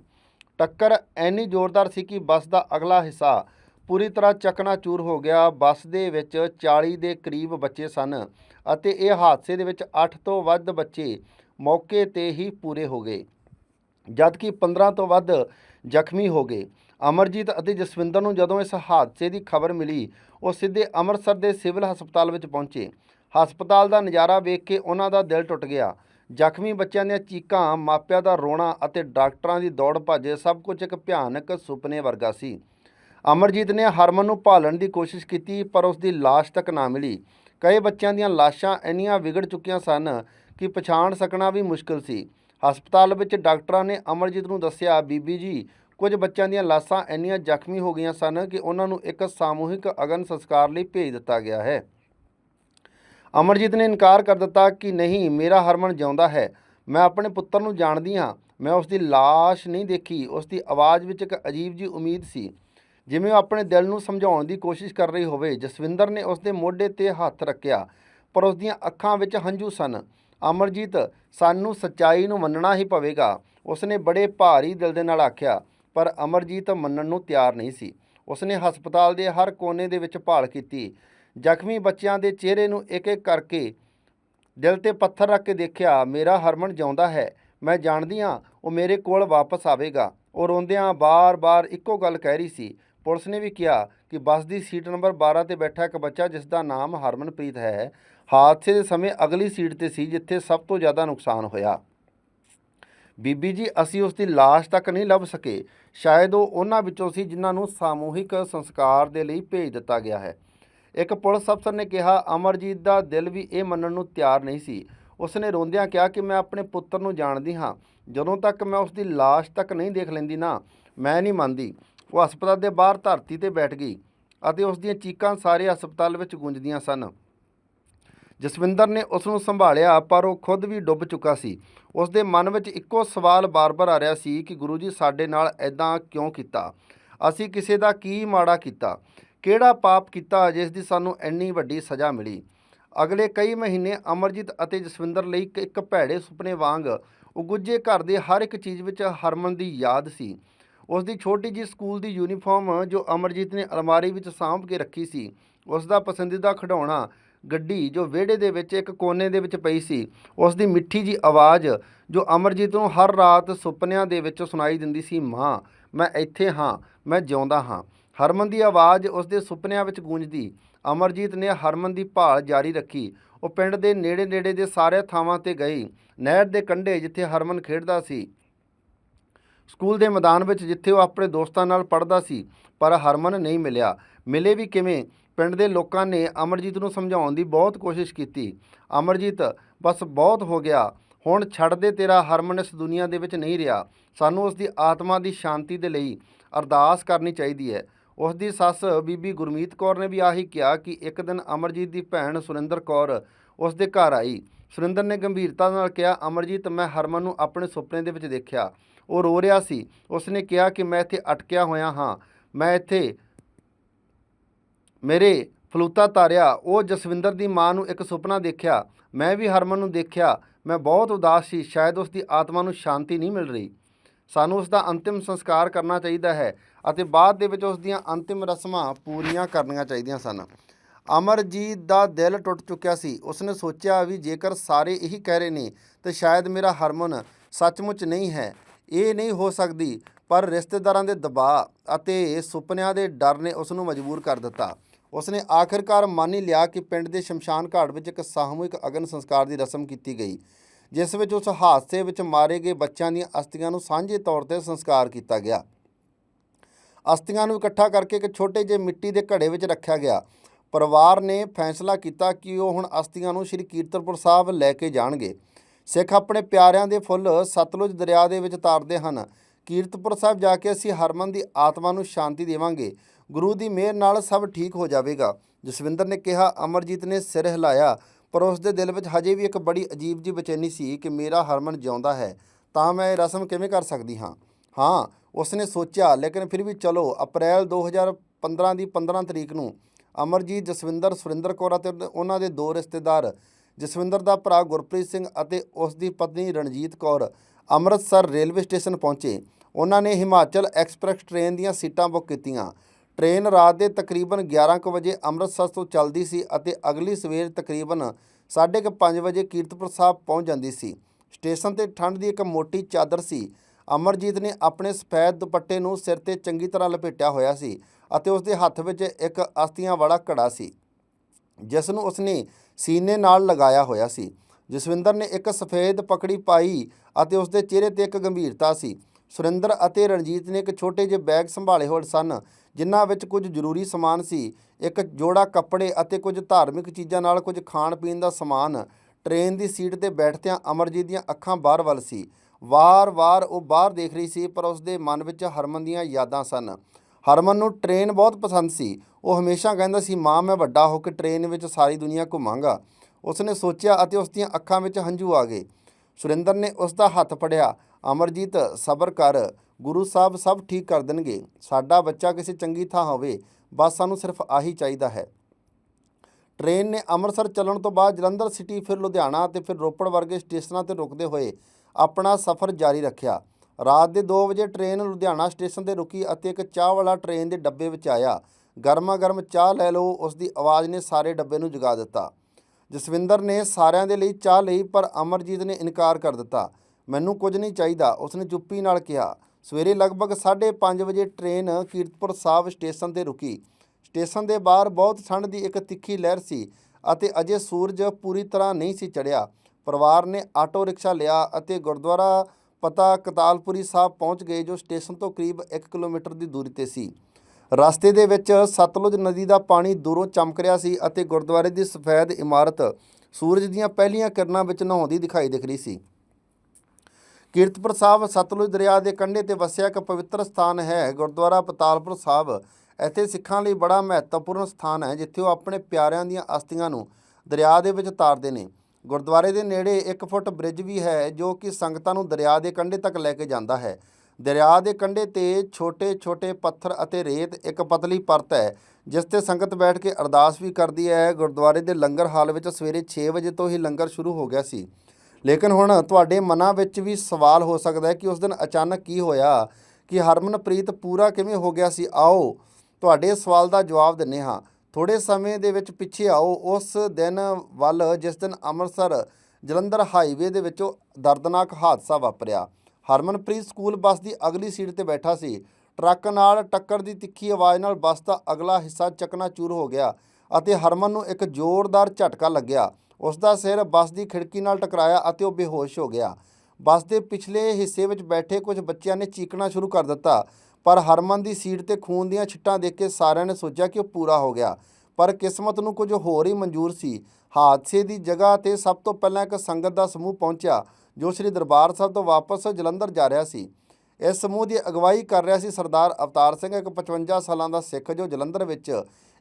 ਟੱਕਰ ਇੰਨੀ ਜ਼ੋਰਦਾਰ ਸੀ ਕਿ ਬੱਸ ਦਾ ਅਗਲਾ ਹਿੱਸਾ ਪੂਰੀ ਤਰ੍ਹਾਂ ਚਕਨਾਚੂਰ ਹੋ ਗਿਆ। ਬੱਸ ਦੇ ਵਿੱਚ 40 ਦੇ ਕਰੀਬ ਬੱਚੇ ਸਨ ਅਤੇ ਇਹ ਹਾਦਸੇ ਦੇ ਵਿੱਚ 8 ਤੋਂ ਵੱਧ ਬੱਚੇ ਮੌਕੇ ਤੇ ਹੀ ਪੂਰੇ ਹੋ ਗਏ, ਜਦਕਿ 15 ਤੋਂ ਵੱਧ ਜ਼ਖਮੀ ਹੋ ਗਏ। ਅਮਰਜੀਤ ਅਤੇ ਜਸਵਿੰਦਰ ਨੂੰ ਜਦੋਂ ਇਸ ਹਾਦਸੇ ਦੀ ਖਬਰ ਮਿਲੀ ਉਹ ਸਿੱਧੇ ਅੰਮ੍ਰਿਤਸਰ ਦੇ ਸਿਵਲ ਹਸਪਤਾਲ ਵਿੱਚ ਪਹੁੰਚੇ। ਹਸਪਤਾਲ ਦਾ ਨਜ਼ਾਰਾ ਵੇਖ ਕੇ ਉਹਨਾਂ ਦਾ ਦਿਲ ਟੁੱਟ ਗਿਆ। ਜ਼ਖਮੀ ਬੱਚਿਆਂ ਦੀਆਂ ਚੀਕਾਂ, ਮਾਪਿਆਂ ਦਾ ਰੋਣਾ ਅਤੇ ਡਾਕਟਰਾਂ ਦੀ ਦੌੜ ਭੱਜ ਸਭ ਕੁਝ ਇੱਕ ਭਿਆਨਕ ਸੁਪਨੇ ਵਰਗਾ ਸੀ। ਅਮਰਜੀਤ ਨੇ ਹਰਮਨ ਨੂੰ ਭਾਲਣ ਦੀ ਕੋਸ਼ਿਸ਼ ਕੀਤੀ, ਪਰ ਉਸ ਦੀ ਲਾਸ਼ ਤੱਕ ਨਾ ਮਿਲੀ। ਕਈ ਬੱਚਿਆਂ ਦੀਆਂ ਲਾਸ਼ਾਂ ਇੰਨੀਆਂ ਵਿਗੜ ਚੁੱਕੀਆਂ ਸਨ ਕਿ ਪਛਾਣ ਸਕਣਾ ਵੀ ਮੁਸ਼ਕਲ ਸੀ। ਹਸਪਤਾਲ ਵਿੱਚ ਡਾਕਟਰਾਂ ਨੇ ਅਮਰਜੀਤ ਨੂੰ ਦੱਸਿਆ, ਬੀਬੀ ਜੀ ਕੁਝ ਬੱਚਿਆਂ ਦੀਆਂ ਲਾਸ਼ਾਂ ਇੰਨੀਆਂ ਜ਼ਖਮੀ ਹੋ ਗਈਆਂ ਸਨ ਕਿ ਉਹਨਾਂ ਨੂੰ ਇੱਕ ਸਾਮੂਹਿਕ ਅਗਨ ਸੰਸਕਾਰ ਲਈ ਭੇਜ ਦਿੱਤਾ ਗਿਆ ਹੈ। ਅਮਰਜੀਤ ਨੇ ਇਨਕਾਰ ਕਰ ਦਿੱਤਾ ਕਿ ਨਹੀਂ, ਮੇਰਾ ਹਰਮਨ ਜਿਉਂਦਾ ਹੈ। ਮੈਂ ਆਪਣੇ ਪੁੱਤਰ ਨੂੰ ਜਾਣਦੀ ਹਾਂ। ਮੈਂ ਉਸ ਦੀ ਲਾਸ਼ ਨਹੀਂ ਦੇਖੀ। ਉਸ ਦੀ ਆਵਾਜ਼ ਵਿੱਚ ਇੱਕ ਅਜੀਬ ਜੀ ਉਮੀਦ ਸੀ। ਜਿਵੇਂ ਉਹ ਆਪਣੇ ਦਿਲ ਨੂੰ ਸਮਝਾਉਣ ਦੀ ਕੋਸ਼ਿਸ਼ ਕਰ ਰਹੀ ਹੋਵੇ, ਜਸਵਿੰਦਰ ਨੇ ਉਸ ਦੇ ਮੋਢੇ ਤੇ ਹੱਥ ਰੱਖਿਆ, ਪਰ ਉਸ ਦੀਆਂ ਅੱਖਾਂ ਵਿੱਚ ਹੰਝੂ ਸਨ। ਅਮਰਜੀਤ, ਸਾਨੂੰ ਸੱਚਾਈ ਨੂੰ ਮੰਨਣਾ ਹੀ ਪਵੇਗਾ। ਉਸਨੇ ਬੜੇ ਭਾਰੀ ਦਿਲ ਦੇ ਨਾਲ ਆਖਿਆ ਪਰ ਅਮਰਜੀਤ ਮੰਨਣ ਨੂੰ ਤਿਆਰ ਨਹੀਂ ਸੀ। ਉਸਨੇ ਹਸਪਤਾਲ ਦੇ ਹਰ ਕੋਨੇ ਦੇ ਵਿੱਚ ਭਾਲ ਕੀਤੀ। ਜ਼ਖਮੀ ਬੱਚਿਆਂ ਦੇ ਚਿਹਰੇ ਨੂੰ ਇੱਕ ਇੱਕ ਕਰਕੇ ਦਿਲ ਤੇ ਪੱਥਰ ਰੱਖ ਕੇ ਦੇਖਿਆ, ਮੇਰਾ ਹਰਮਨ ਜਿਉਂਦਾ ਹੈ। ਮੈਂ ਜਾਣਦੀ ਹਾਂ, ਉਹ ਮੇਰੇ ਕੋਲ ਵਾਪਸ ਆਵੇਗਾ। ਉਹ ਰੋਂਦਿਆਂ ਬਾਰ-ਬਾਰ ਇੱਕੋ ਗੱਲ ਕਹਿ ਰਹੀ ਸੀ। ਪੁਲਿਸ ਨੇ ਵੀ ਕਿਹਾ ਕਿ ਬੱਸ ਦੀ ਸੀਟ ਨੰਬਰ 12 ਤੇ ਬੈਠਾ ਇੱਕ ਬੱਚਾ, ਜਿਸ ਦਾ ਨਾਮ ਹਰਮਨਪ੍ਰੀਤ ਹੈ, ਹਾਦਸੇ ਦੇ ਸਮੇਂ ਅਗਲੀ ਸੀਟ ਤੇ ਸੀ, ਜਿੱਥੇ ਸਭ ਤੋਂ ਜ਼ਿਆਦਾ ਨੁਕਸਾਨ ਹੋਇਆ। ਬੀਬੀ ਜੀ, ਅਸੀਂ ਉਸ ਦੀ ਲਾਸ਼ ਤੱਕ ਨਹੀਂ ਲੱਭ ਸਕੇ। ਸ਼ਾਇਦ ਉਹ ਉਹਨਾਂ ਵਿੱਚੋਂ ਸੀ ਜਿਨ੍ਹਾਂ ਨੂੰ ਸਾਮੂਹਿਕ ਸੰਸਕਾਰ ਦੇ ਲਈ ਭੇਜ ਦਿੱਤਾ ਗਿਆ ਹੈ। ਇੱਕ ਪੁਲਿਸ ਅਫਸਰ ਨੇ ਕਿਹਾ, ਅਮਰਜੀਤ ਦਾ ਦਿਲ ਵੀ ਇਹ ਮੰਨਣ ਨੂੰ ਤਿਆਰ ਨਹੀਂ ਸੀ। ਉਸ ਨੇ ਰੋਂਦਿਆਂ ਕਿਹਾ ਕਿ ਮੈਂ ਆਪਣੇ ਪੁੱਤਰ ਨੂੰ ਜਾਣਦੀ ਹਾਂ। ਜਦੋਂ ਤੱਕ ਮੈਂ ਉਸ ਦੀ ਲਾਸ਼ ਤੱਕ ਨਹੀਂ ਦੇਖ ਲੈਂਦੀ ਨਾ, ਮੈਂ ਨਹੀਂ ਮੰਨਦੀ। ਉਹ ਹਸਪਤਾਲ ਦੇ ਬਾਹਰ ਧਰਤੀ ਤੇ ਬੈਠ ਗਈ ਅਤੇ ਉਸ ਦੀਆਂ ਚੀਕਾਂ ਸਾਰੇ ਹਸਪਤਾਲ ਵਿੱਚ ਗੂੰਜਦੀਆਂ ਸਨ। ਜਸਵਿੰਦਰ ਨੇ ਉਸ ਨੂੰ ਸੰਭਾਲਿਆ, ਪਰ ਉਹ ਖੁਦ ਵੀ ਡੁੱਬ ਚੁੱਕਾ ਸੀ। ਉਸ ਦੇ ਮਨ ਵਿੱਚ ਇੱਕੋ ਸਵਾਲ ਬਾਰ-ਬਾਰ ਆ ਰਿਹਾ ਸੀ ਕਿ ਗੁਰੂ ਜੀ ਸਾਡੇ ਨਾਲ ਐਦਾਂ ਕਿਉਂ ਕੀਤਾ? ਅਸੀਂ ਕਿਸੇ ਦਾ ਕੀ ਮਾੜਾ ਕੀਤਾ? ਕਿਹੜਾ ਪਾਪ ਕੀਤਾ ਜਿਸ ਦੀ ਸਾਨੂੰ ਇੰਨੀ ਵੱਡੀ ਸਜ਼ਾ ਮਿਲੀ? ਅਗਲੇ ਕਈ ਮਹੀਨੇ ਅਮਰਜੀਤ ਅਤੇ ਜਸਵਿੰਦਰ ਲਈ ਇੱਕ- ਭੈੜੇ ਸੁਪਨੇ ਵਾਂਗ ਉਹ ਉਗੁੱਜੇ ਘਰ ਦੇ ਹਰ ਇੱਕ ਚੀਜ਼ ਵਿੱਚ ਹਰਮਨ ਦੀ ਯਾਦ ਸੀ। ਉਸ ਦੀ ਛੋਟੀ ਜਿਹੀ ਸਕੂਲ ਦੀ ਯੂਨੀਫਾਰਮ ਜੋ ਅਮਰਜੀਤ ਨੇ ਅਲਮਾਰੀ ਵਿੱਚ ਸਾਂਭ ਕੇ ਰੱਖੀ ਸੀ, ਉਸ ਦਾ ਪਸੰਦੀਦਾ ਖਿਡੌਣਾ ਗੱਡੀ ਜੋ ਵਿਹੜੇ ਦੇ ਵਿੱਚ ਇੱਕ ਕੋਨੇ ਦੇ ਵਿੱਚ ਪਈ ਸੀ, ਉਸ ਦੀ ਮਿੱਠੀ ਜੀ ਆਵਾਜ਼ ਜੋ ਅਮਰਜੀਤ ਨੂੰ ਹਰ ਰਾਤ ਸੁਪਨਿਆਂ ਦੇ ਵਿੱਚ ਸੁਣਾਈ ਦਿੰਦੀ ਸੀ, ਮਾਂ, ਮੈਂ ਇੱਥੇ ਹਾਂ, ਮੈਂ ਜਿਉਂਦਾ ਹਾਂ। ਹਰਮਨ ਦੀ ਆਵਾਜ਼ ਉਸ ਦੇ ਸੁਪਨਿਆਂ ਵਿੱਚ ਗੂੰਜਦੀ। ਅਮਰਜੀਤ ਨੇ ਹਰਮਨ ਦੀ ਭਾਲ ਜਾਰੀ ਰੱਖੀ। ਉਹ ਪਿੰਡ ਦੇ ਨੇੜੇ-ਨੇੜੇ ਦੇ ਸਾਰੇ ਥਾਵਾਂ ਤੇ ਗਈ, ਨਹਿਰ ਦੇ ਕੰਢੇ ਜਿੱਥੇ ਹਰਮਨ ਖੇਡਦਾ ਸੀ। ਸਕੂਲ ਦੇ ਮੈਦਾਨ ਵਿੱਚ ਜਿੱਥੇ ਉਹ ਆਪਣੇ ਦੋਸਤਾਂ ਨਾਲ ਪੜ੍ਹਦਾ ਸੀ, ਪਰ ਹਰਮਨ ਨਹੀਂ ਮਿਲਿਆ। ਮਿਲੇ ਵੀ ਕਿਵੇਂ? ਪਿੰਡ ਦੇ ਲੋਕਾਂ ਨੇ ਅਮਰਜੀਤ ਨੂੰ ਸਮਝਾਉਣ ਦੀ ਬਹੁਤ ਕੋਸ਼ਿਸ਼ ਕੀਤੀ। ਅਮਰਜੀਤ, ਬਸ ਬਹੁਤ ਹੋ ਗਿਆ। ਹੁਣ ਛੱਡ ਦੇ ਤੇਰਾ ਹਰਮਨ ਇਸ ਦੁਨੀਆ ਦੇ ਵਿੱਚ ਨਹੀਂ ਰਿਹਾ। ਸਾਨੂੰ ਉਸ ਦੀ ਆਤਮਾ ਦੀ ਸ਼ਾਂਤੀ ਦੇ ਲਈ ਅਰਦਾਸ ਕਰਨੀ ਚਾਹੀਦੀ ਹੈ। ਉਸ ਦੀ ਸੱਸ ਬੀਬੀ ਗੁਰਮੀਤ ਕੌਰ ਨੇ ਵੀ ਆਹੀ ਕਿਹਾ ਕਿ ਇੱਕ ਦਿਨ ਅਮਰਜੀਤ ਦੀ ਭੈਣ ਸੁਰਿੰਦਰ ਕੌਰ ਉਸ ਦੇ ਘਰ ਆਈ। ਸੁਰਿੰਦਰ ਨੇ ਗੰਭੀਰਤਾ ਨਾਲ ਕਿਹਾ, ਅਮਰਜੀਤ, ਮੈਂ ਹਰਮਨ ਨੂੰ ਆਪਣੇ ਸੁਪਨੇ ਦੇ ਵਿੱਚ ਦੇਖਿਆ। ਉਹ ਰੋ ਰਿਹਾ ਸੀ। ਉਸਨੇ ਕਿਹਾ ਕਿ ਮੈਂ ਇੱਥੇ ਅਟਕਿਆ ਹੋਇਆ ਹਾਂ। ਮੈਂ ਇੱਥੇ ਮੇਰੇ ਫਲੂਤਾ ਤਾਰਿਆ, ਉਹ ਜਸਵਿੰਦਰ ਦੀ ਮਾਂ ਨੂੰ ਇੱਕ ਸੁਪਨਾ ਦੇਖਿਆ। ਮੈਂ ਵੀ ਹਰਮਨ ਨੂੰ ਦੇਖਿਆ। ਮੈਂ ਬਹੁਤ ਉਦਾਸ ਸੀ। ਸ਼ਾਇਦ ਉਸ ਦੀ ਆਤਮਾ ਨੂੰ ਸ਼ਾਂਤੀ ਨਹੀਂ ਮਿਲ ਰਹੀ। ਸਾਨੂੰ ਉਸ ਦਾ ਅੰਤਿਮ ਸੰਸਕਾਰ ਕਰਨਾ ਚਾਹੀਦਾ ਹੈ ਅਤੇ ਬਾਅਦ ਦੇ ਵਿੱਚ ਉਸ ਦੀਆਂ ਅੰਤਿਮ ਰਸਮਾਂ ਪੂਰੀਆਂ ਕਰਨੀਆਂ ਚਾਹੀਦੀਆਂ ਸਨ। ਅਮਰਜੀਤ ਦਾ ਦਿਲ ਟੁੱਟ ਚੁੱਕਿਆ ਸੀ। ਉਸਨੇ ਸੋਚਿਆ ਵੀ ਜੇਕਰ ਸਾਰੇ ਇਹੀ ਕਹਿ ਰਹੇ ਨੇ, ਤਾਂ ਸ਼ਾਇਦ ਮੇਰਾ ਹਰਮਨ ਸੱਚਮੁੱਚ ਨਹੀਂ ਹੈ। ਇਹ ਨਹੀਂ ਹੋ ਸਕਦੀ, ਪਰ ਰਿਸ਼ਤੇਦਾਰਾਂ ਦੇ ਦਬਾਅ ਅਤੇ ਸੁਪਨਿਆਂ ਦੇ ਡਰ ਨੇ ਉਸ ਨੂੰ ਮਜਬੂਰ ਕਰ ਦਿੱਤਾ। ਉਸਨੇ ਆਖਿਰਕਾਰ ਮੰਨ ਲਿਆ ਕਿ ਪਿੰਡ ਦੇ ਸ਼ਮਸ਼ਾਨ ਘਾਟ ਵਿੱਚ ਇੱਕ ਸਾਮੂਹਿਕ ਅਗਨ ਸੰਸਕਾਰ ਦੀ ਰਸਮ ਕੀਤੀ ਗਈ, ਜਿਸ ਵਿੱਚ ਉਸ ਹਾਦਸੇ ਵਿੱਚ ਮਾਰੇ ਗਏ ਬੱਚਿਆਂ ਦੀਆਂ ਅਸਥੀਆਂ ਨੂੰ ਸਾਂਝੇ ਤੌਰ ਤੇ ਸੰਸਕਾਰ ਕੀਤਾ ਗਿਆ। ਅਸਥੀਆਂ ਨੂੰ ਇਕੱਠਾ ਕਰਕੇ ਇੱਕ ਛੋਟੇ ਜਿਹੇ ਮਿੱਟੀ ਦੇ ਘੜੇ ਵਿੱਚ ਰੱਖਿਆ ਗਿਆ। ਪਰਿਵਾਰ ਨੇ ਫੈਸਲਾ ਕੀਤਾ ਕਿ ਉਹ ਹੁਣ ਅਸਥੀਆਂ ਨੂੰ ਸ੍ਰੀ ਕੀਰਤਨਪੁਰ ਸਾਹਿਬ ਲੈ ਕੇ ਜਾਣਗੇ। ਸਿੱਖ ਆਪਣੇ ਪਿਆਰਿਆਂ ਦੇ ਫੁੱਲ ਸਤਲੁਜ ਦਰਿਆ ਦੇ ਵਿੱਚ ਤਾਰਦੇ ਹਨ। ਕੀਰਤਪੁਰ ਸਾਹਿਬ ਜਾ ਕੇ ਅਸੀਂ ਹਰਮਨ ਦੀ ਆਤਮਾ ਨੂੰ ਸ਼ਾਂਤੀ ਦੇਵਾਂਗੇ। ਗੁਰੂ ਦੀ ਮਿਹਰ ਨਾਲ ਸਭ ਠੀਕ ਹੋ ਜਾਵੇਗਾ। ਜਸਵਿੰਦਰ ਨੇ ਕਿਹਾ, ਅਮਰਜੀਤ ਨੇ ਸਿਰ ਹਿਲਾਇਆ, ਪਰ ਉਸ ਦੇ ਦਿਲ ਵਿੱਚ ਹਜੇ ਵੀ ਇੱਕ ਬੜੀ ਅਜੀਬ ਜਿਹੀ ਬੇਚੈਨੀ ਸੀ ਕਿ ਮੇਰਾ ਹਰਮਨ ਜਿਉਂਦਾ ਹੈ। ਤਾਂ ਮੈਂ ਇਹ ਰਸਮ ਕਿਵੇਂ ਕਰ ਸਕਦੀ ਹਾਂ? ਹਾਂ ਉਸ ਨੇ ਸੋਚਿਆ, ਲੇਕਿਨ ਫਿਰ ਵੀ ਚਲੋ, ਅਪ੍ਰੈਲ 2015 ਦੀ 15 ਤਰੀਕ ਨੂੰ ਅਮਰਜੀਤ, ਜਸਵਿੰਦਰ, ਸੁਰਿੰਦਰ ਕੌਰ ਅਤੇ ਉਹਨਾਂ ਦੇ ਦੋ ਰਿਸ਼ਤੇਦਾਰ, ਜਸਵਿੰਦਰ ਦਾ ਭਰਾ ਗੁਰਪ੍ਰੀਤ ਸਿੰਘ ਅਤੇ ਉਸ ਦੀ ਪਤਨੀ ਰਣਜੀਤ ਕੌਰ, ਅੰਮ੍ਰਿਤਸਰ ਰੇਲਵੇ ਸਟੇਸ਼ਨ ਪਹੁੰਚੇ। ਉਹਨਾਂ ਨੇ ਹਿਮਾਚਲ ਐਕਸਪ੍ਰੈਸ ਟ੍ਰੇਨ ਦੀਆਂ ਸੀਟਾਂ ਬੁੱਕ ਕੀਤੀਆਂ। ਟ੍ਰੇਨ ਰਾਤ ਦੇ ਤਕਰੀਬਨ 11 ਕੁ ਵਜੇ ਅੰਮ੍ਰਿਤਸਰ ਤੋਂ ਚੱਲਦੀ ਸੀ ਅਤੇ ਅਗਲੀ ਸਵੇਰ ਤਕਰੀਬਨ 5:30 ਵਜੇ ਕੀਰਤਪੁਰ ਸਾਹਿਬ ਪਹੁੰਚ ਜਾਂਦੀ ਸੀ। ਸਟੇਸ਼ਨ ਤੇ ਠੰਡ ਦੀ ਇੱਕ ਮੋਟੀ ਚਾਦਰ ਸੀ। ਅਮਰਜੀਤ ਨੇ ਆਪਣੇ ਸਫੈਦ ਦੁਪੱਟੇ ਨੂੰ ਸਿਰ ਤੇ ਚੰਗੀ ਤਰ੍ਹਾਂ ਲਪੇਟਿਆ ਹੋਇਆ ਸੀ ਅਤੇ ਉਸ ਦੇ ਹੱਥ ਵਿੱਚ ਇੱਕ ਅਸਤੀਆਂ ਵਾਲਾ ਘੜਾ ਸੀ, ਜਿਸ ਨੂੰ ਉਸਨੇ ਸੀਨੇ ਨਾਲ ਲਗਾਇਆ ਹੋਇਆ ਸੀ। ਜਸਵਿੰਦਰ ਨੇ ਇੱਕ ਸਫੈਦ ਪਕੜੀ ਪਾਈ ਅਤੇ ਉਸ ਦੇ ਚਿਹਰੇ ਤੇ ਇੱਕ ਗੰਭੀਰਤਾ ਸੀ। ਸੁਰਿੰਦਰ ਅਤੇ ਰਣਜੀਤ ਨੇ ਇੱਕ ਛੋਟੇ ਜਿਹੇ ਬੈਗ ਸੰਭਾਲੇ ਹੋਏ ਸਨ, ਜਿਨ੍ਹਾਂ ਵਿੱਚ ਕੁਝ ਜ਼ਰੂਰੀ ਸਮਾਨ ਸੀ। ਇੱਕ ਜੋੜਾ ਕੱਪੜੇ ਅਤੇ ਕੁਝ ਧਾਰਮਿਕ ਚੀਜ਼ਾਂ ਨਾਲ ਕੁਝ ਖਾਣ ਪੀਣ ਦਾ ਸਮਾਨ। ਟ੍ਰੇਨ ਦੀ ਸੀਟ ਤੇ ਬੈਠਦਿਆਂ ਅਮਰਜੀਤ ਦੀਆਂ ਅੱਖਾਂ ਬਾਹਰ ਵੱਲ ਸੀ। ਵਾਰ-ਵਾਰ ਉਹ ਬਾਹਰ ਦੇਖ ਰਹੀ ਸੀ, ਪਰ ਉਸ ਦੇ ਮਨ ਵਿੱਚ ਹਰਮਨ ਦੀਆਂ ਯਾਦਾਂ ਸਨ। ਹਰਮਨ ਨੂੰ ਟ੍ਰੇਨ ਬਹੁਤ ਪਸੰਦ ਸੀ। ਉਹ ਹਮੇਸ਼ਾ ਕਹਿੰਦਾ ਸੀ, ਮਾਂ, ਮੈਂ ਵੱਡਾ ਹੋ ਕੇ ਟ੍ਰੇਨ ਵਿੱਚ ਸਾਰੀ ਦੁਨੀਆ ਘੁੰਮਾਂਗਾ। ਉਸਨੇ ਸੋਚਿਆ ਅਤੇ ਉਸ ਦੀਆਂ ਅੱਖਾਂ ਵਿੱਚ ਹੰਝੂ ਆ ਗਏ। ਸੁਰਿੰਦਰ ਨੇ ਉਸ ਦਾ ਹੱਥ ਫੜਿਆ। ਅਮਰਜੀਤ, ਸਬਰ ਕਰ, ਗੁਰੂ ਸਾਹਿਬ ਸਭ ਠੀਕ ਕਰ ਦੇਣਗੇ। ਸਾਡਾ ਬੱਚਾ ਕਿਸੇ ਚੰਗੀ ਥਾਂ ਹੋਵੇ, ਬਸ ਸਾਨੂੰ ਸਿਰਫ ਆਹੀ ਚਾਹੀਦਾ ਹੈ। ਟ੍ਰੇਨ ਨੇ ਅੰਮ੍ਰਿਤਸਰ ਚੱਲਣ ਤੋਂ ਬਾਅਦ ਜਲੰਧਰ ਸਿਟੀ, ਫਿਰ ਲੁਧਿਆਣਾ ਅਤੇ ਫਿਰ ਰੋਪੜ ਵਰਗੇ ਸਟੇਸ਼ਨਾਂ ਤੇ ਰੁਕਦੇ ਹੋਏ ਆਪਣਾ ਸਫ਼ਰ ਜਾਰੀ ਰੱਖਿਆ। ਰਾਤ ਦੇ 2 ਵਜੇ ਟ੍ਰੇਨ ਲੁਧਿਆਣਾ ਸਟੇਸ਼ਨ ਤੇ ਰੁਕੀ ਅਤੇ ਇੱਕ ਚਾਹ ਵਾਲਾ ਟ੍ਰੇਨ ਦੇ ਡੱਬੇ ਵਿੱਚ ਆਇਆ। ਗਰਮਾ ਗਰਮ ਚਾਹ ਲੈ ਲਓ, ਉਸ ਦੀ ਆਵਾਜ਼ ਨੇ ਸਾਰੇ ਡੱਬੇ ਨੂੰ ਜਗਾ ਦਿੱਤਾ। ਜਸਵਿੰਦਰ ਨੇ ਸਾਰਿਆਂ ਦੇ ਲਈ ਚਾਹ ਲਈ, ਪਰ ਅਮਰਜੀਤ ਨੇ ਇਨਕਾਰ ਕਰ ਦਿੱਤਾ। ਮੈਨੂੰ ਕੁਝ ਨਹੀਂ ਚਾਹੀਦਾ, ਉਸਨੇ ਚੁੱਪੀ ਨਾਲ ਕਿਹਾ। ਸਵੇਰੇ ਲਗਭਗ 5:30 ਵਜੇ ਟ੍ਰੇਨ ਕੀਰਤਪੁਰ ਸਾਹਿਬ ਸਟੇਸ਼ਨ ਤੇ ਰੁਕੀ। ਸਟੇਸ਼ਨ ਦੇ ਬਾਹਰ ਬਹੁਤ ਠੰਡ ਦੀ ਇੱਕ ਤਿੱਖੀ ਲਹਿਰ ਸੀ ਅਤੇ ਅਜੇ ਸੂਰਜ ਪੂਰੀ ਤਰ੍ਹਾਂ ਨਹੀਂ ਸੀ ਚੜ੍ਹਿਆ। ਪਰਿਵਾਰ ਨੇ ਆਟੋ ਰਿਕਸ਼ਾ ਲਿਆ ਅਤੇ ਗੁਰਦੁਆਰਾ ਪਤਾ ਕਤਾਲਪੁਰੀ ਸਾਹਿਬ ਪਹੁੰਚ ਗਏ, ਜੋ ਸਟੇਸ਼ਨ ਤੋਂ ਕਰੀਬ 1 ਕਿਲੋਮੀਟਰ ਦੀ ਦੂਰੀ ਤੇ ਸੀ। ਰਸਤੇ ਦੇ ਵਿੱਚ ਸਤਲੁਜ ਨਦੀ ਦਾ ਪਾਣੀ ਦੂਰੋਂ ਚਮਕ ਰਿਹਾ ਸੀ ਅਤੇ ਗੁਰਦੁਆਰੇ ਦੀ ਸਫੈਦ ਇਮਾਰਤ ਸੂਰਜ ਦੀਆਂ ਪਹਿਲੀਆਂ ਕਿਰਨਾਂ ਵਿੱਚ ਨਹਾਉਂਦੀ ਦਿਖਾਈ ਦਿਖ ਰਹੀ ਸੀ। ਕੀਰਤਪੁਰ ਸਾਹਿਬ ਸਤਲੁਜ ਦਰਿਆ ਦੇ ਕੰਢੇ ਤੇ ਵਸਿਆ ਇੱਕ ਪਵਿੱਤਰ ਸਥਾਨ ਹੈ। ਗੁਰਦੁਆਰਾ ਪਤਾਲਪੁਰ ਸਾਹਿਬ ਇੱਥੇ ਸਿੱਖਾਂ ਲਈ ਬੜਾ ਮਹੱਤਵਪੂਰਨ ਸਥਾਨ ਹੈ, ਜਿੱਥੇ ਉਹ ਆਪਣੇ ਪਿਆਰਿਆਂ ਦੀਆਂ ਅਸਥੀਆਂ ਨੂੰ ਦਰਿਆ ਦੇ ਵਿੱਚ ਤਾਰਦੇ ਨੇ। ਗੁਰਦੁਆਰੇ ਦੇ ਨੇੜੇ 1 ਫੁੱਟ ਬ੍ਰਿਜ ਵੀ ਹੈ, ਜੋ ਕਿ ਸੰਗਤਾਂ ਨੂੰ ਦਰਿਆ ਦੇ ਕੰਢੇ ਤੱਕ ਲੈ ਕੇ ਜਾਂਦਾ ਹੈ। ਦਰਿਆ ਦੇ ਕੰਢੇ ਤੇ ਛੋਟੇ-ਛੋਟੇ ਪੱਥਰ ਅਤੇ ਰੇਤ ਇੱਕ ਪਤਲੀ ਪਰਤ ਹੈ, ਜਿਸ ਤੇ ਸੰਗਤ ਬੈਠ ਕੇ ਅਰਦਾਸ ਵੀ ਕਰਦੀ ਹੈ। ਗੁਰਦੁਆਰੇ ਦੇ ਲੰਗਰ ਹਾਲ ਵਿੱਚ ਸਵੇਰੇ 6 ਵਜੇ ਤੋਂ ਹੀ ਲੰਗਰ ਸ਼ੁਰੂ ਹੋ ਗਿਆ ਸੀ। ਲੇਕਿਨ ਹੁਣ ਤੁਹਾਡੇ ਮਨਾਂ ਵਿੱਚ ਵੀ ਸਵਾਲ ਹੋ ਸਕਦਾ ਹੈ ਕਿ ਉਸ ਦਿਨ ਅਚਾਨਕ ਕੀ ਹੋਇਆ, ਕਿ ਹਰਮਨਪ੍ਰੀਤ ਪੂਰਾ ਕਿਵੇਂ ਹੋ ਗਿਆ ਸੀ? ਆਓ, ਤੁਹਾਡੇ ਸਵਾਲ ਦਾ ਜਵਾਬ ਦਿੰਨੇ ਹਾਂ। ਥੋੜੇ ਸਮੇਂ ਦੇ ਵਿੱਚ ਪਿੱਛੇ ਆਓ, ਉਸ ਦਿਨ ਵੱਲ ਜਿਸ ਦਿਨ ਅੰਮ੍ਰਿਤਸਰ ਜਲੰਧਰ ਹਾਈਵੇ ਦੇ ਵਿੱਚੋਂ ਦਰਦਨਾਕ ਹਾਦਸਾ ਵਾਪਰਿਆ। ਹਰਮਨਪ੍ਰੀਤ ਸਕੂਲ ਬੱਸ ਦੀ ਅਗਲੀ ਸੀਟ ਤੇ ਬੈਠਾ ਸੀ। ਟਰੱਕ ਨਾਲ ਟੱਕਰ ਦੀ ਤਿੱਖੀ ਆਵਾਜ਼ ਨਾਲ ਬੱਸ ਦਾ ਅਗਲਾ ਹਿੱਸਾ ਚਕਨਾਚੂਰ ਹੋ ਗਿਆ ਅਤੇ ਹਰਮਨ ਨੂੰ ਇੱਕ ਜ਼ੋਰਦਾਰ ਝਟਕਾ ਲੱਗਿਆ। ਉਸ ਦਾ ਸਿਰ ਬੱਸ ਦੀ ਖਿੜਕੀ ਨਾਲ ਟਕਰਾਇਆ ਅਤੇ ਉਹ ਬੇਹੋਸ਼ ਹੋ ਗਿਆ। ਬੱਸ ਦੇ ਪਿਛਲੇ ਹਿੱਸੇ ਵਿੱਚ ਬੈਠੇ ਕੁਝ ਬੱਚਿਆਂ ਨੇ ਚੀਕਣਾ ਸ਼ੁਰੂ ਕਰ ਦਿੱਤਾ, ਪਰ ਹਰਮਨ ਦੀ ਸੀਟ ਤੇ ਖੂਨ ਦੀਆਂ ਛਿੱਟਾਂ ਦੇਖ ਕੇ ਸਾਰਿਆਂ ਨੇ ਸੋਚਿਆ ਕਿ ਉਹ ਪੂਰਾ ਹੋ ਗਿਆ। ਪਰ ਕਿਸਮਤ ਨੂੰ ਕੁਝ ਹੋਰ ਹੀ ਮਨਜ਼ੂਰ ਸੀ। ਹਾਦਸੇ ਦੀ ਜਗ੍ਹਾ ਤੇ ਸਭ ਤੋਂ ਪਹਿਲਾਂ ਇੱਕ ਸੰਗਤ ਦਾ ਸਮੂਹ ਪਹੁੰਚਿਆ, ਜੋ ਸ੍ਰੀ ਦਰਬਾਰ ਸਾਹਿਬ ਤੋਂ ਵਾਪਸ ਜਲੰਧਰ ਜਾ ਰਿਹਾ ਸੀ। ਇਸ ਸਮੂਹ ਦੀ ਅਗਵਾਈ ਕਰ ਰਿਹਾ ਸੀ ਸਰਦਾਰ ਅਵਤਾਰ ਸਿੰਘ, ਇੱਕ 55 ਸਾਲਾਂ ਦਾ ਸਿੱਖ ਜੋ ਜਲੰਧਰ ਵਿੱਚ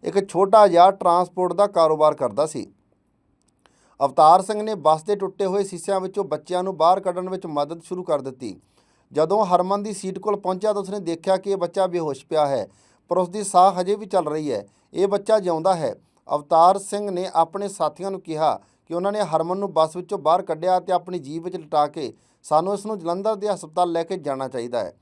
ਇੱਕ ਛੋਟਾ ਜਿਹਾ ਟਰਾਂਸਪੋਰਟ ਦਾ ਕਾਰੋਬਾਰ ਕਰਦਾ ਸੀ। ਅਵਤਾਰ ਸਿੰਘ ਨੇ ਬੱਸ ਦੇ ਟੁੱਟੇ ਹੋਏ ਸ਼ੀਸ਼ਿਆਂ ਵਿੱਚੋਂ ਬੱਚਿਆਂ ਨੂੰ ਬਾਹਰ ਕੱਢਣ ਵਿੱਚ ਮਦਦ ਸ਼ੁਰੂ ਕਰ ਦਿੱਤੀ। ਜਦੋਂ ਹਰਮਨ ਦੀ ਸੀਟ ਕੋਲ ਪਹੁੰਚਿਆ ਤਾਂ ਉਸਨੇ ਦੇਖਿਆ ਕਿ ਇਹ ਬੱਚਾ ਬੇਹੋਸ਼ ਪਿਆ ਹੈ, ਪਰ ਉਸ ਦੀ ਸਾਹ ਹਜੇ ਵੀ ਚੱਲ ਰਹੀ ਹੈ। ਇਹ ਬੱਚਾ ਜਿਉਂਦਾ ਹੈ। ਅਵਤਾਰ ਸਿੰਘ ਨੇ ਆਪਣੇ ਸਾਥੀਆਂ ਨੂੰ ਕਿਹਾ ਕਿ ਉਹਨਾਂ ਨੇ ਹਰਮਨ ਨੂੰ ਬੱਸ ਵਿੱਚੋਂ ਬਾਹਰ ਕੱਢਿਆ ਤੇ ਆਪਣੀ ਜੀਬ ਵਿੱਚ ਲਟਾ ਕੇ ਸਾਨੂੰ ਇਸ ਨੂੰ ਜਲੰਧਰ ਦੇ ਹਸਪਤਾਲ ਲੈ ਕੇ ਜਾਣਾ ਚਾਹੀਦਾ ਹੈ।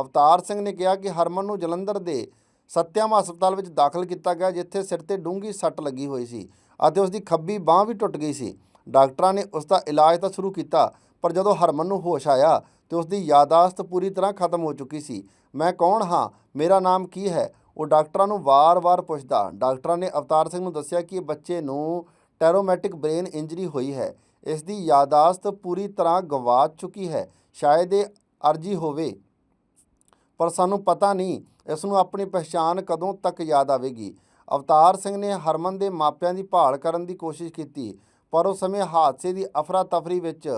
ਅਵਤਾਰ ਸਿੰਘ ਨੇ ਕਿਹਾ ਕਿ ਹਰਮਨ ਨੂੰ ਜਲੰਧਰ ਦੇ ਸਤਿਆਮ ਹਸਪਤਾਲ ਵਿੱਚ ਦਾਖਲ ਕੀਤਾ ਗਿਆ, ਜਿੱਥੇ ਸਿਰ ਤੇ ਡੂੰਘੀ ਸੱਟ ਲੱਗੀ ਹੋਈ ਸੀ। ਅਤੇ ਉਸ ਦੀ ਖੱਬੀ ਬਾਹ ਵੀ ਟੁੱਟ ਗਈ ਸੀ। ਡਾਕਟਰਾਂ ਨੇ ਉਸ ਦਾ ਇਲਾਜ ਤਾਂ ਸ਼ੁਰੂ ਕੀਤਾ, ਪਰ ਜਦੋਂ ਹਰਮਨ ਨੂੰ ਹੋਸ਼ ਆਇਆ ਤੇ ਉਸ ਦੀ ਯਾਦਾਸ਼ਤ ਪੂਰੀ ਤਰ੍ਹਾਂ ਖਤਮ ਹੋ ਚੁੱਕੀ ਸੀ। ਮੈਂ ਕੌਣ ਹਾਂ? ਮੇਰਾ ਨਾਮ ਕੀ ਹੈ? ਉਹ ਡਾਕਟਰਾਂ ਨੂੰ ਵਾਰ-ਵਾਰ ਪੁੱਛਦਾ। ਡਾਕਟਰਾਂ ਨੇ ਅਵਤਾਰ ਸਿੰਘ ਨੂੰ ਦੱਸਿਆ ਕਿ ਬੱਚੇ ਨੂੰ ਟੈਰੋਮੈਟਿਕ ਬ੍ਰੇਨ ਇੰਜਰੀ ਹੋਈ ਹੈ। ਇਸ ਦੀ ਯਾਦਾਸ਼ਤ ਪੂਰੀ ਤਰ੍ਹਾਂ ਗਵਾ ਚੁੱਕੀ ਹੈ। ਸ਼ਾਇਦ ਇਹ ਅਰਜੀ ਹੋਵੇ। ਪਰ ਸਾਨੂੰ ਪਤਾ ਨਹੀਂ, ਇਸ ਨੂੰ ਆਪਣੀ ਪਛਾਣ ਕਦੋਂ ਤੱਕ ਯਾਦ ਆਵੇਗੀ। ਅਵਤਾਰ ਸਿੰਘ ਨੇ ਹਰਮਨ ਦੇ ਮਾਪਿਆਂ ਦੀ ਭਾਲ ਕਰਨ ਦੀ ਕੋਸ਼ਿਸ਼ ਕੀਤੀ, ਪਰ ਉਸ ਸਮੇਂ ਹਾਦਸੇ ਦੀ ਅਫਰਾ ਤਫਰੀ ਵਿੱਚ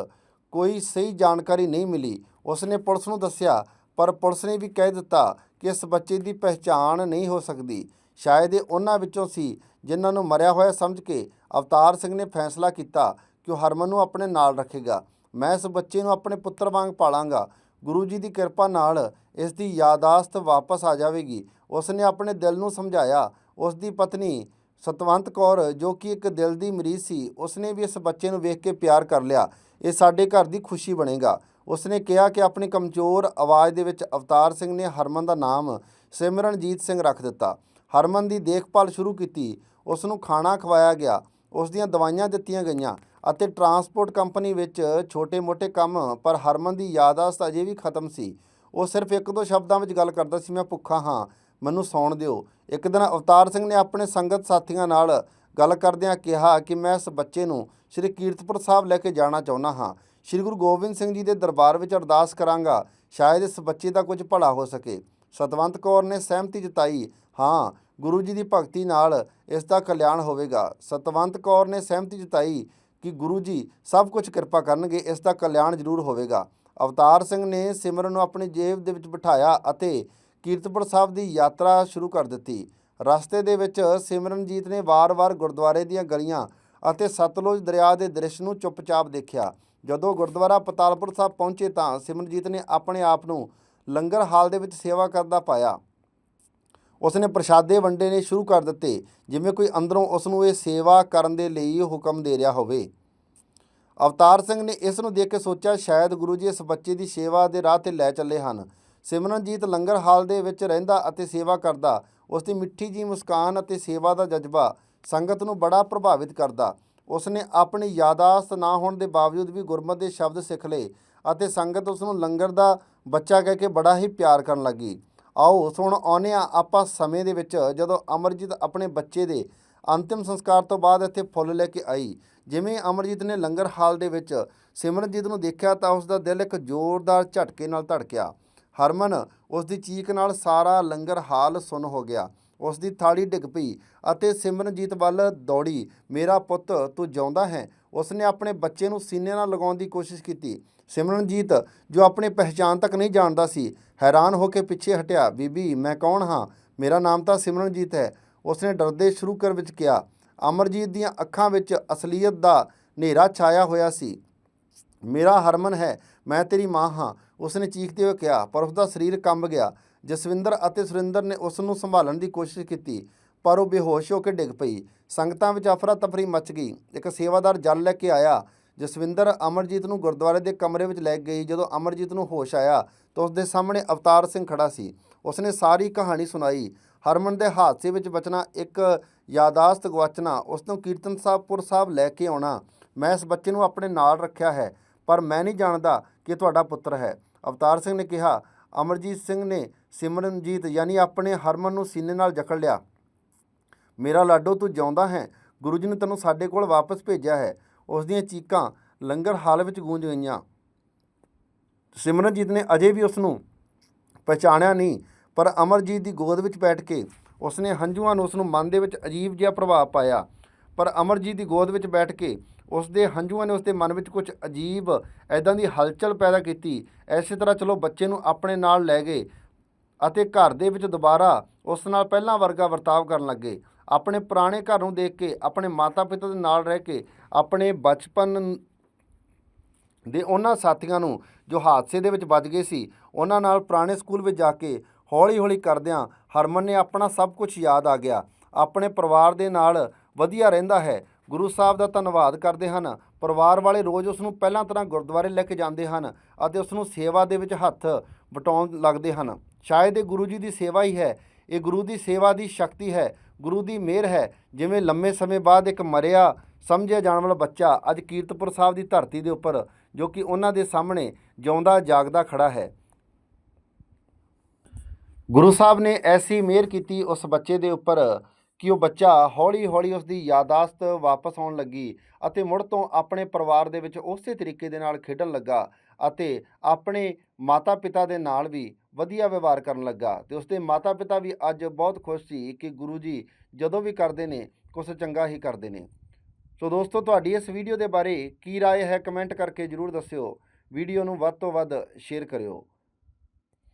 ਕੋਈ ਸਹੀ ਜਾਣਕਾਰੀ ਨਹੀਂ ਮਿਲੀ। ਉਸ ਨੇ ਪੁਲਿਸ ਨੂੰ ਦੱਸਿਆ, ਪਰ ਪੁਲਿਸ ਨੇ ਵੀ ਕਹਿ ਦਿੱਤਾ ਕਿ ਇਸ ਬੱਚੇ ਦੀ ਪਛਾਣ ਨਹੀਂ ਹੋ ਸਕਦੀ। ਸ਼ਾਇਦ ਇਹ ਉਹਨਾਂ ਵਿੱਚੋਂ ਸੀ ਜਿਨ੍ਹਾਂ ਨੂੰ ਮਰਿਆ ਹੋਇਆ ਸਮਝ ਕੇ ਅਵਤਾਰ ਸਿੰਘ ਨੇ ਫੈਸਲਾ ਕੀਤਾ ਕਿ ਉਹ ਹਰਮਨ ਨੂੰ ਆਪਣੇ ਨਾਲ ਰੱਖੇਗਾ। ਮੈਂ ਇਸ ਬੱਚੇ ਨੂੰ ਆਪਣੇ ਪੁੱਤਰ ਵਾਂਗ ਪਾਲਾਂਗਾ। ਗੁਰੂ ਜੀ ਦੀ ਕਿਰਪਾ ਨਾਲ ਇਸ ਦੀ ਯਾਦਾਸ਼ਤ ਵਾਪਸ ਆ ਜਾਵੇਗੀ। ਉਸ ਨੇ ਆਪਣੇ ਦਿਲ ਨੂੰ ਸਮਝਾਇਆ ਉਸ ਦੀ ਪਤਨੀ ਸਤਵੰਤ ਕੌਰ, ਜੋ ਕਿ ਇੱਕ ਦਿਲ ਦੀ ਮਰੀਜ਼ ਸੀ, ਉਸਨੇ ਵੀ ਇਸ ਬੱਚੇ ਨੂੰ ਵੇਖ ਕੇ ਪਿਆਰ ਕਰ ਲਿਆ। ਇਹ ਸਾਡੇ ਘਰ ਦੀ ਖੁਸ਼ੀ ਬਣੇਗਾ। ਉਸਨੇ ਕਿਹਾ ਕਿ ਆਪਣੀ ਕਮਜ਼ੋਰ ਆਵਾਜ਼ ਦੇ ਵਿੱਚ ਅਵਤਾਰ ਸਿੰਘ ਨੇ ਹਰਮਨ ਦਾ ਨਾਮ ਸਿਮਰਨਜੀਤ ਸਿੰਘ ਰੱਖ ਦਿੱਤਾ। ਹਰਮਨ ਦੀ ਦੇਖਭਾਲ ਸ਼ੁਰੂ ਕੀਤੀ। ਉਸ ਨੂੰ ਖਾਣਾ ਖਵਾਇਆ ਗਿਆ। ਉਸ ਦੀਆਂ ਦਵਾਈਆਂ ਦਿੱਤੀਆਂ ਗਈਆਂ ਅਤੇ ਟਰਾਂਸਪੋਰਟ ਕੰਪਨੀ ਵਿੱਚ ਛੋਟੇ-ਮੋਟੇ ਕੰਮ, ਪਰ ਹਰਮਨ ਦੀ ਯਾਦਾਸ਼ਤ ਅਜੇ ਵੀ ਖਤਮ ਸੀ। ਉਹ ਸਿਰਫ ਇੱਕ ਦੋ ਸ਼ਬਦਾਂ ਵਿੱਚ ਗੱਲ ਕਰਦਾ ਸੀ, ਮੈਂ ਭੁੱਖਾ ਹਾਂ। ਮੈਨੂੰ ਸੌਣ ਦਿਓ। ਇੱਕ ਦਿਨ ਅਵਤਾਰ ਸਿੰਘ ਨੇ ਆਪਣੇ ਸੰਗਤ ਸਾਥੀਆਂ ਨਾਲ ਗੱਲ ਕਰਦਿਆਂ ਕਿਹਾ ਕਿ ਮੈਂ ਇਸ ਬੱਚੇ ਨੂੰ ਸ੍ਰੀ ਕੀਰਤਪੁਰ ਸਾਹਿਬ ਲੈ ਕੇ ਜਾਣਾ ਚਾਹੁੰਦਾ ਹਾਂ। ਸ੍ਰੀ ਗੁਰੂ ਗੋਬਿੰਦ ਸਿੰਘ ਜੀ ਦੇ ਦਰਬਾਰ ਵਿੱਚ ਅਰਦਾਸ ਕਰਾਂਗਾ, ਸ਼ਾਇਦ ਇਸ ਬੱਚੇ ਦਾ ਕੁਝ ਭਲਾ ਹੋ ਸਕੇ। ਸਤਵੰਤ ਕੌਰ ਨੇ ਸਹਿਮਤੀ ਜਤਾਈ, ਹਾਂ, ਗੁਰੂ ਜੀ ਦੀ ਭਗਤੀ ਨਾਲ ਇਸ ਦਾ ਕਲਿਆਣ ਹੋਵੇਗਾ। ਸਤਵੰਤ ਕੌਰ ਨੇ ਸਹਿਮਤੀ ਜਤਾਈ ਕਿ ਗੁਰੂ ਜੀ ਸਭ ਕੁਝ ਕਿਰਪਾ ਕਰਨਗੇ, ਇਸ ਦਾ ਕਲਿਆਣ ਜ਼ਰੂਰ ਹੋਵੇਗਾ। ਅਵਤਾਰ ਸਿੰਘ ਨੇ ਸਿਮਰਨ ਨੂੰ ਆਪਣੀ ਜੇਬ ਦੇ ਵਿੱਚ ਬਿਠਾਇਆ ਅਤੇ ਕੀਰਤਪੁਰ ਸਾਹਿਬ ਦੀ ਯਾਤਰਾ ਸ਼ੁਰੂ ਕਰ ਦਿੱਤੀ। ਰਸਤੇ ਦੇ ਵਿੱਚ ਸਿਮਰਨਜੀਤ ਨੇ ਵਾਰ-ਵਾਰ ਗੁਰਦੁਆਰੇ ਦੀਆਂ ਗਲੀਆਂ ਅਤੇ ਸਤਲੁਜ ਦਰਿਆ ਦੇ ਦ੍ਰਿਸ਼ ਨੂੰ ਚੁੱਪਚਾਪ ਦੇਖਿਆ। ਜਦੋਂ ਗੁਰਦੁਆਰਾ ਪਤਾਲਪੁਰ ਸਾਹਿਬ ਪਹੁੰਚੇ ਤਾਂ ਸਿਮਰਨਜੀਤ ਨੇ ਆਪਣੇ ਆਪ ਨੂੰ ਲੰਗਰ ਹਾਲ ਦੇ ਵਿੱਚ ਸੇਵਾ ਕਰਦਾ ਪਾਇਆ। ਉਸਨੇ ਪ੍ਰਸ਼ਾਦੇ ਵੰਡੇ ਨੇ ਸ਼ੁਰੂ ਕਰ ਦਿੱਤੇ, ਜਿਵੇਂ ਕੋਈ ਅੰਦਰੋਂ ਉਸ ਨੂੰ ਇਹ ਸੇਵਾ ਕਰਨ ਦੇ ਲਈ ਹੁਕਮ ਦੇ ਰਿਹਾ ਹੋਵੇ। ਅਵਤਾਰ ਸਿੰਘ ਨੇ ਇਸ ਨੂੰ ਦੇਖ ਕੇ ਸੋਚਿਆ, ਸ਼ਾਇਦ ਗੁਰੂ ਜੀ ਇਸ ਬੱਚੇ ਦੀ ਸੇਵਾ ਦੇ ਰਾਹ ਤੇ ਲੈ ਚੱਲੇ ਹਨ। ਸਿਮਰਨਜੀਤ ਲੰਗਰ ਹਾਲ ਦੇ ਵਿੱਚ ਰਹਿੰਦਾ ਅਤੇ ਸੇਵਾ ਕਰਦਾ। ਉਸ ਦੀ ਮਿੱਠੀ ਜੀ ਮੁਸਕਾਨ ਅਤੇ ਸੇਵਾ ਦਾ ਜਜ਼ਬਾ ਸੰਗਤ ਨੂੰ ਬੜਾ ਪ੍ਰਭਾਵਿਤ ਕਰਦਾ। ਉਸ ਨੇ ਆਪਣੀ ਯਾਦਾਸ਼ਤ ਨਾ ਹੋਣ ਦੇ ਬਾਵਜੂਦ ਵੀ ਗੁਰਮਤਿ ਦੇ ਸ਼ਬਦ ਸਿੱਖ ਲਏ ਅਤੇ ਸੰਗਤ ਉਸ ਨੂੰ ਲੰਗਰ ਦਾ ਬੱਚਾ ਕਹਿ ਕੇ ਬੜਾ ਹੀ ਪਿਆਰ ਕਰਨ ਲੱਗੀ। ਆਓ ਸੁਣ ਆਉਂਦੇ ਹਾਂ ਆਪਾਂ ਸਮੇਂ ਦੇ ਵਿੱਚ ਜਦੋਂ ਅਮਰਜੀਤ ਆਪਣੇ ਬੱਚੇ ਦੇ ਅੰਤਿਮ ਸੰਸਕਾਰ ਤੋਂ ਬਾਅਦ ਇੱਥੇ ਫੁੱਲ ਲੈ ਕੇ ਆਈ। ਜਿਵੇਂ ਅਮਰਜੀਤ ਨੇ ਲੰਗਰ ਹਾਲ ਦੇ ਵਿੱਚ ਸਿਮਰਨਜੀਤ ਨੂੰ ਦੇਖਿਆ ਤਾਂ ਉਸ ਦਾ ਦਿਲ ਇੱਕ ਜ਼ੋਰਦਾਰ ਝਟਕੇ ਨਾਲ ਧੜਕਿਆ। ਹਰਮਨ ਉਸ ਦੀ ਚੀਕ ਨਾਲ ਸਾਰਾ ਲੰਗਰ ਹਾਲ ਸੁੰਨ ਹੋ ਗਿਆ। ਉਸ ਦੀ ਥਾਲੀ ਡਿੱਗ ਪਈ ਅਤੇ ਸਿਮਰਨਜੀਤ ਵੱਲ ਦੌੜੀ, ਮੇਰਾ ਪੁੱਤ, ਤੂੰ ਜਿਉਂਦਾ ਹੈ? ਉਸ ਨੇ ਆਪਣੇ ਬੱਚੇ ਨੂੰ ਸੀਨੇ ਨਾਲ ਲਗਾਉਣ ਦੀ ਕੋਸ਼ਿਸ਼ ਕੀਤੀ। ਸਿਮਰਨਜੀਤ, ਜੋ ਆਪਣੇ ਪਹਿਚਾਣ ਤੱਕ ਨਹੀਂ ਜਾਣਦਾ ਸੀ, ਹੈਰਾਨ ਹੋ ਕੇ ਪਿੱਛੇ ਹਟਿਆ, ਬੀਬੀ, ਮੈਂ ਕੌਣ ਹਾਂ? ਮੇਰਾ ਨਾਮ ਤਾਂ ਸਿਮਰਨਜੀਤ ਹੈ। ਉਸਨੇ ਡਰਦੇ ਸ਼ੁਰੂ ਕਰ ਵਿੱਚ ਕਿਹਾ। ਅਮਰਜੀਤ ਦੀਆਂ ਅੱਖਾਂ ਵਿੱਚ ਅਸਲੀਅਤ ਦਾ ਹਨੇਰਾ ਛਾਇਆ ਹੋਇਆ ਸੀ। ਮੇਰਾ ਹਰਮਨ ਹੈ, ਮੈਂ ਤੇਰੀ ਮਾਂ ਹਾਂ। ਉਸਨੇ ਚੀਖਦੇ ਹੋਏ ਕਿਹਾ, ਪਰ ਉਸਦਾ ਸਰੀਰ ਕੰਬ ਗਿਆ। ਜਸਵਿੰਦਰ ਅਤੇ ਸੁਰਿੰਦਰ ਨੇ ਉਸ ਨੂੰ ਸੰਭਾਲਣ ਦੀ ਕੋਸ਼ਿਸ਼ ਕੀਤੀ, ਪਰ ਉਹ ਬੇਹੋਸ਼ ਹੋ ਕੇ ਡਿੱਗ ਪਈ। ਸੰਗਤਾਂ ਵਿੱਚ ਅਫਰਾ ਤਫਰੀ ਮਚ ਗਈ। ਇੱਕ ਸੇਵਾਦਾਰ ਜਲ ਲੈ ਕੇ ਆਇਆ। ਜਸਵਿੰਦਰ ਅਮਰਜੀਤ ਨੂੰ ਗੁਰਦੁਆਰੇ ਦੇ ਕਮਰੇ ਵਿੱਚ ਲੈ ਗਈ। ਜਦੋਂ ਅਮਰਜੀਤ ਨੂੰ ਹੋਸ਼ ਆਇਆ, ਤਾਂ ਉਸ ਦੇ ਸਾਹਮਣੇ ਅਵਤਾਰ ਸਿੰਘ ਖੜਾ ਸੀ। ਉਸਨੇ ਸਾਰੀ ਕਹਾਣੀ ਸੁਣਾਈ। ਹਰਮਨ ਦੇ ਹਾਦਸੇ ਵਿੱਚ ਬਚਣਾ ਇੱਕ ਯਾਦਾਸ਼ਤ ਗਵਾਚਣਾ ਉਸ ਨੂੰ ਕੀਰਤਨ ਸਾਹਿਬਪੁਰ ਸਾਹਿਬ ਲੈ ਕੇ ਆਉਣਾ, ਮੈਂ ਇਸ ਬੱਚੇ ਨੂੰ ਆਪਣੇ ਨਾਲ ਰੱਖਿਆ ਹੈ, ਪਰ ਮੈਂ ਨਹੀਂ ਜਾਣਦਾ ਕਿ ਤੁਹਾਡਾ ਪੁੱਤਰ ਹੈ। ਅਵਤਾਰ ਸਿੰਘ ਨੇ ਕਿਹਾ, ਅਮਰਜੀਤ ਸਿੰਘ ਨੇ ਸਿਮਰਨਜੀਤ ਯਾਨੀ ਆਪਣੇ ਹਰਮਨ ਨੂੰ ਸੀਨੇ ਨਾਲ ਜਕੜ ਲਿਆ। ਮੇਰਾ ਲਾਡੋ, ਤੂੰ ਜਿਉਂਦਾ ਹੈ। ਗੁਰੂ ਜੀ ਨੇ ਤੈਨੂੰ ਸਾਡੇ ਕੋਲ ਵਾਪਸ ਭੇਜਿਆ ਹੈ। ਉਸ ਦੀਆਂ ਚੀਕਾਂ ਲੰਗਰ ਹਾਲ ਵਿੱਚ ਗੂੰਜ ਗਈਆਂ। ਸਿਮਰਨਜੀਤ ਨੇ ਅਜੇ ਵੀ ਉਸ ਨੂੰ ਪਛਾਣਿਆ ਨਹੀਂ, ਪਰ ਅਮਰਜੀਤ ਦੀ ਗੋਦ ਵਿੱਚ ਬੈਠ ਕੇ ਉਸਨੇ ਹੰਝੂਆਂ ਨੂੰ ਉਸ ਨੂੰ ਮਨ ਦੇ ਵਿੱਚ ਅਜੀਬ ਜਿਹਾ ਪ੍ਰਭਾਵ ਪਾਇਆ। ਪਰ ਅਮਰਜੀਤ ਦੀ ਗੋਦ ਵਿੱਚ ਬੈਠ ਕੇ ਉਸ ਦੇ ਹੰਝੂਆਂ ਨੇ ਉਸ ਦੇ ਮਨ ਵਿੱਚ ਕੁਝ ਅਜੀਬ ਐਦਾਂ ਦੀ ਹਲਚਲ ਪੈਦਾ ਕੀਤੀ। ਐਸੇ ਤਰ੍ਹਾਂ ਚਲੋ ਬੱਚੇ ਨੂੰ ਆਪਣੇ ਨਾਲ ਲੈ ਗਏ ਅਤੇ ਘਰ ਦੇ ਵਿੱਚ ਦੁਬਾਰਾ ਉਸ ਨਾਲ ਪਹਿਲਾਂ ਵਰਗਾ ਵਰਤਾਵ ਕਰਨ ਲੱਗੇ। ਆਪਣੇ ਪੁਰਾਣੇ ਘਰ ਨੂੰ ਦੇਖ ਕੇ, ਆਪਣੇ ਮਾਤਾ-ਪਿਤਾ ਦੇ ਨਾਲ ਰਹਿ ਕੇ, ਆਪਣੇ ਬਚਪਨ ਦੇ ਉਹਨਾਂ ਸਾਥੀਆਂ ਨੂੰ ਜੋ ਹਾਦਸੇ ਦੇ ਵਿੱਚ ਵੱਜ ਗਏ ਸੀ, ਉਹਨਾਂ ਨਾਲ ਪੁਰਾਣੇ ਸਕੂਲ ਵਿੱਚ ਜਾ ਕੇ ਹੌਲੀ-ਹੌਲੀ ਕਰਦਿਆਂ ਹਰਮਨ ਨੇ ਆਪਣਾ ਸਭ ਕੁਝ ਯਾਦ ਆ ਗਿਆ। ਆਪਣੇ ਪਰਿਵਾਰ ਦੇ ਨਾਲ ਵਧੀਆ ਰਹਿੰਦਾ ਹੈ। ਗੁਰੂ ਸਾਹਿਬ ਦਾ ਧੰਨਵਾਦ ਕਰਦੇ ਹਨ। ਪਰਿਵਾਰ ਵਾਲੇ ਰੋਜ਼ ਉਸ ਨੂੰ ਪਹਿਲਾਂ ਤਰ੍ਹਾਂ ਗੁਰਦੁਆਰੇ ਲੈ ਕੇ ਜਾਂਦੇ ਹਨ ਅਤੇ ਉਸ ਨੂੰ ਸੇਵਾ ਦੇ ਵਿੱਚ ਹੱਥ ਵਟਾਉਣ ਲੱਗਦੇ ਹਨ। ਸ਼ਾਇਦ ਇਹ ਗੁਰੂ ਜੀ ਦੀ ਸੇਵਾ ਹੀ ਹੈ। ਇਹ ਗੁਰੂ ਦੀ ਸੇਵਾ ਦੀ ਸ਼ਕਤੀ ਹੈ। ਗੁਰੂ ਦੀ ਮਿਹਰ ਹੈ। ਜਿਵੇਂ ਲੰਮੇ ਸਮੇਂ ਬਾਅਦ ਇੱਕ ਮਰਿਆ, ਸਮਝਿਆ ਜਾਣ ਵਾਲਾ ਬੱਚਾ ਅੱਜ ਕੀਰਤਪੁਰ ਸਾਹਿਬ ਦੀ ਧਰਤੀ ਦੇ ਉੱਪਰ, ਜੋ ਕਿ ਉਹਨਾਂ ਦੇ ਸਾਹਮਣੇ ਜਿਉਂਦਾ, ਜਾਗਦਾ, ਖੜਾ ਹੈ। ਗੁਰੂ ਸਾਹਿਬ ਨੇ ਐਸੀ ਮਿਹਰ ਕੀਤੀ ਉਸ ਬੱਚੇ ਦੇ ਉੱਪਰ ਕਿ ਉਹ ਬੱਚਾ ਹੌਲੀ-ਹੌਲੀ ਉਸ ਦੀ ਯਾਦਾਸ਼ਤ ਵਾਪਸ ਆਉਣ ਲੱਗੀ ਅਤੇ ਮੁੜ ਤੋਂ ਆਪਣੇ ਪਰਿਵਾਰ ਦੇ ਵਿੱਚ ਉਸੇ ਤਰੀਕੇ ਦੇ ਨਾਲ ਖੇਡਣ ਲੱਗਾ ਅਤੇ ਆਪਣੇ ਮਾਤਾ-ਪਿਤਾ ਦੇ ਨਾਲ ਵੀ ਵਧੀਆ ਵਿਵਹਾਰ ਕਰਨ ਲੱਗਾ ਤੇ ਉਸ ਦੇ ਮਾਤਾ-ਪਿਤਾ ਵੀ ਅੱਜ ਬਹੁਤ ਖੁਸ਼ ਸੀ ਕਿ ਗੁਰੂ ਜੀ ਜਦੋਂ ਵੀ ਕਰਦੇ ਨੇ ਕੁਝ ਚੰਗਾ ਹੀ ਕਰਦੇ ਨੇ ਸੋ ਦੋਸਤੋ ਤੁਹਾਡੀ ਇਸ ਵੀਡੀਓ ਦੇ ਬਾਰੇ ਕੀ رائے ਹੈ ਕਮੈਂਟ ਕਰਕੇ ਜਰੂਰ ਦੱਸਿਓ ਵੀਡੀਓ ਨੂੰ ਵੱਧ ਤੋਂ ਵੱਧ ਸ਼ੇਅਰ ਕਰਿਓ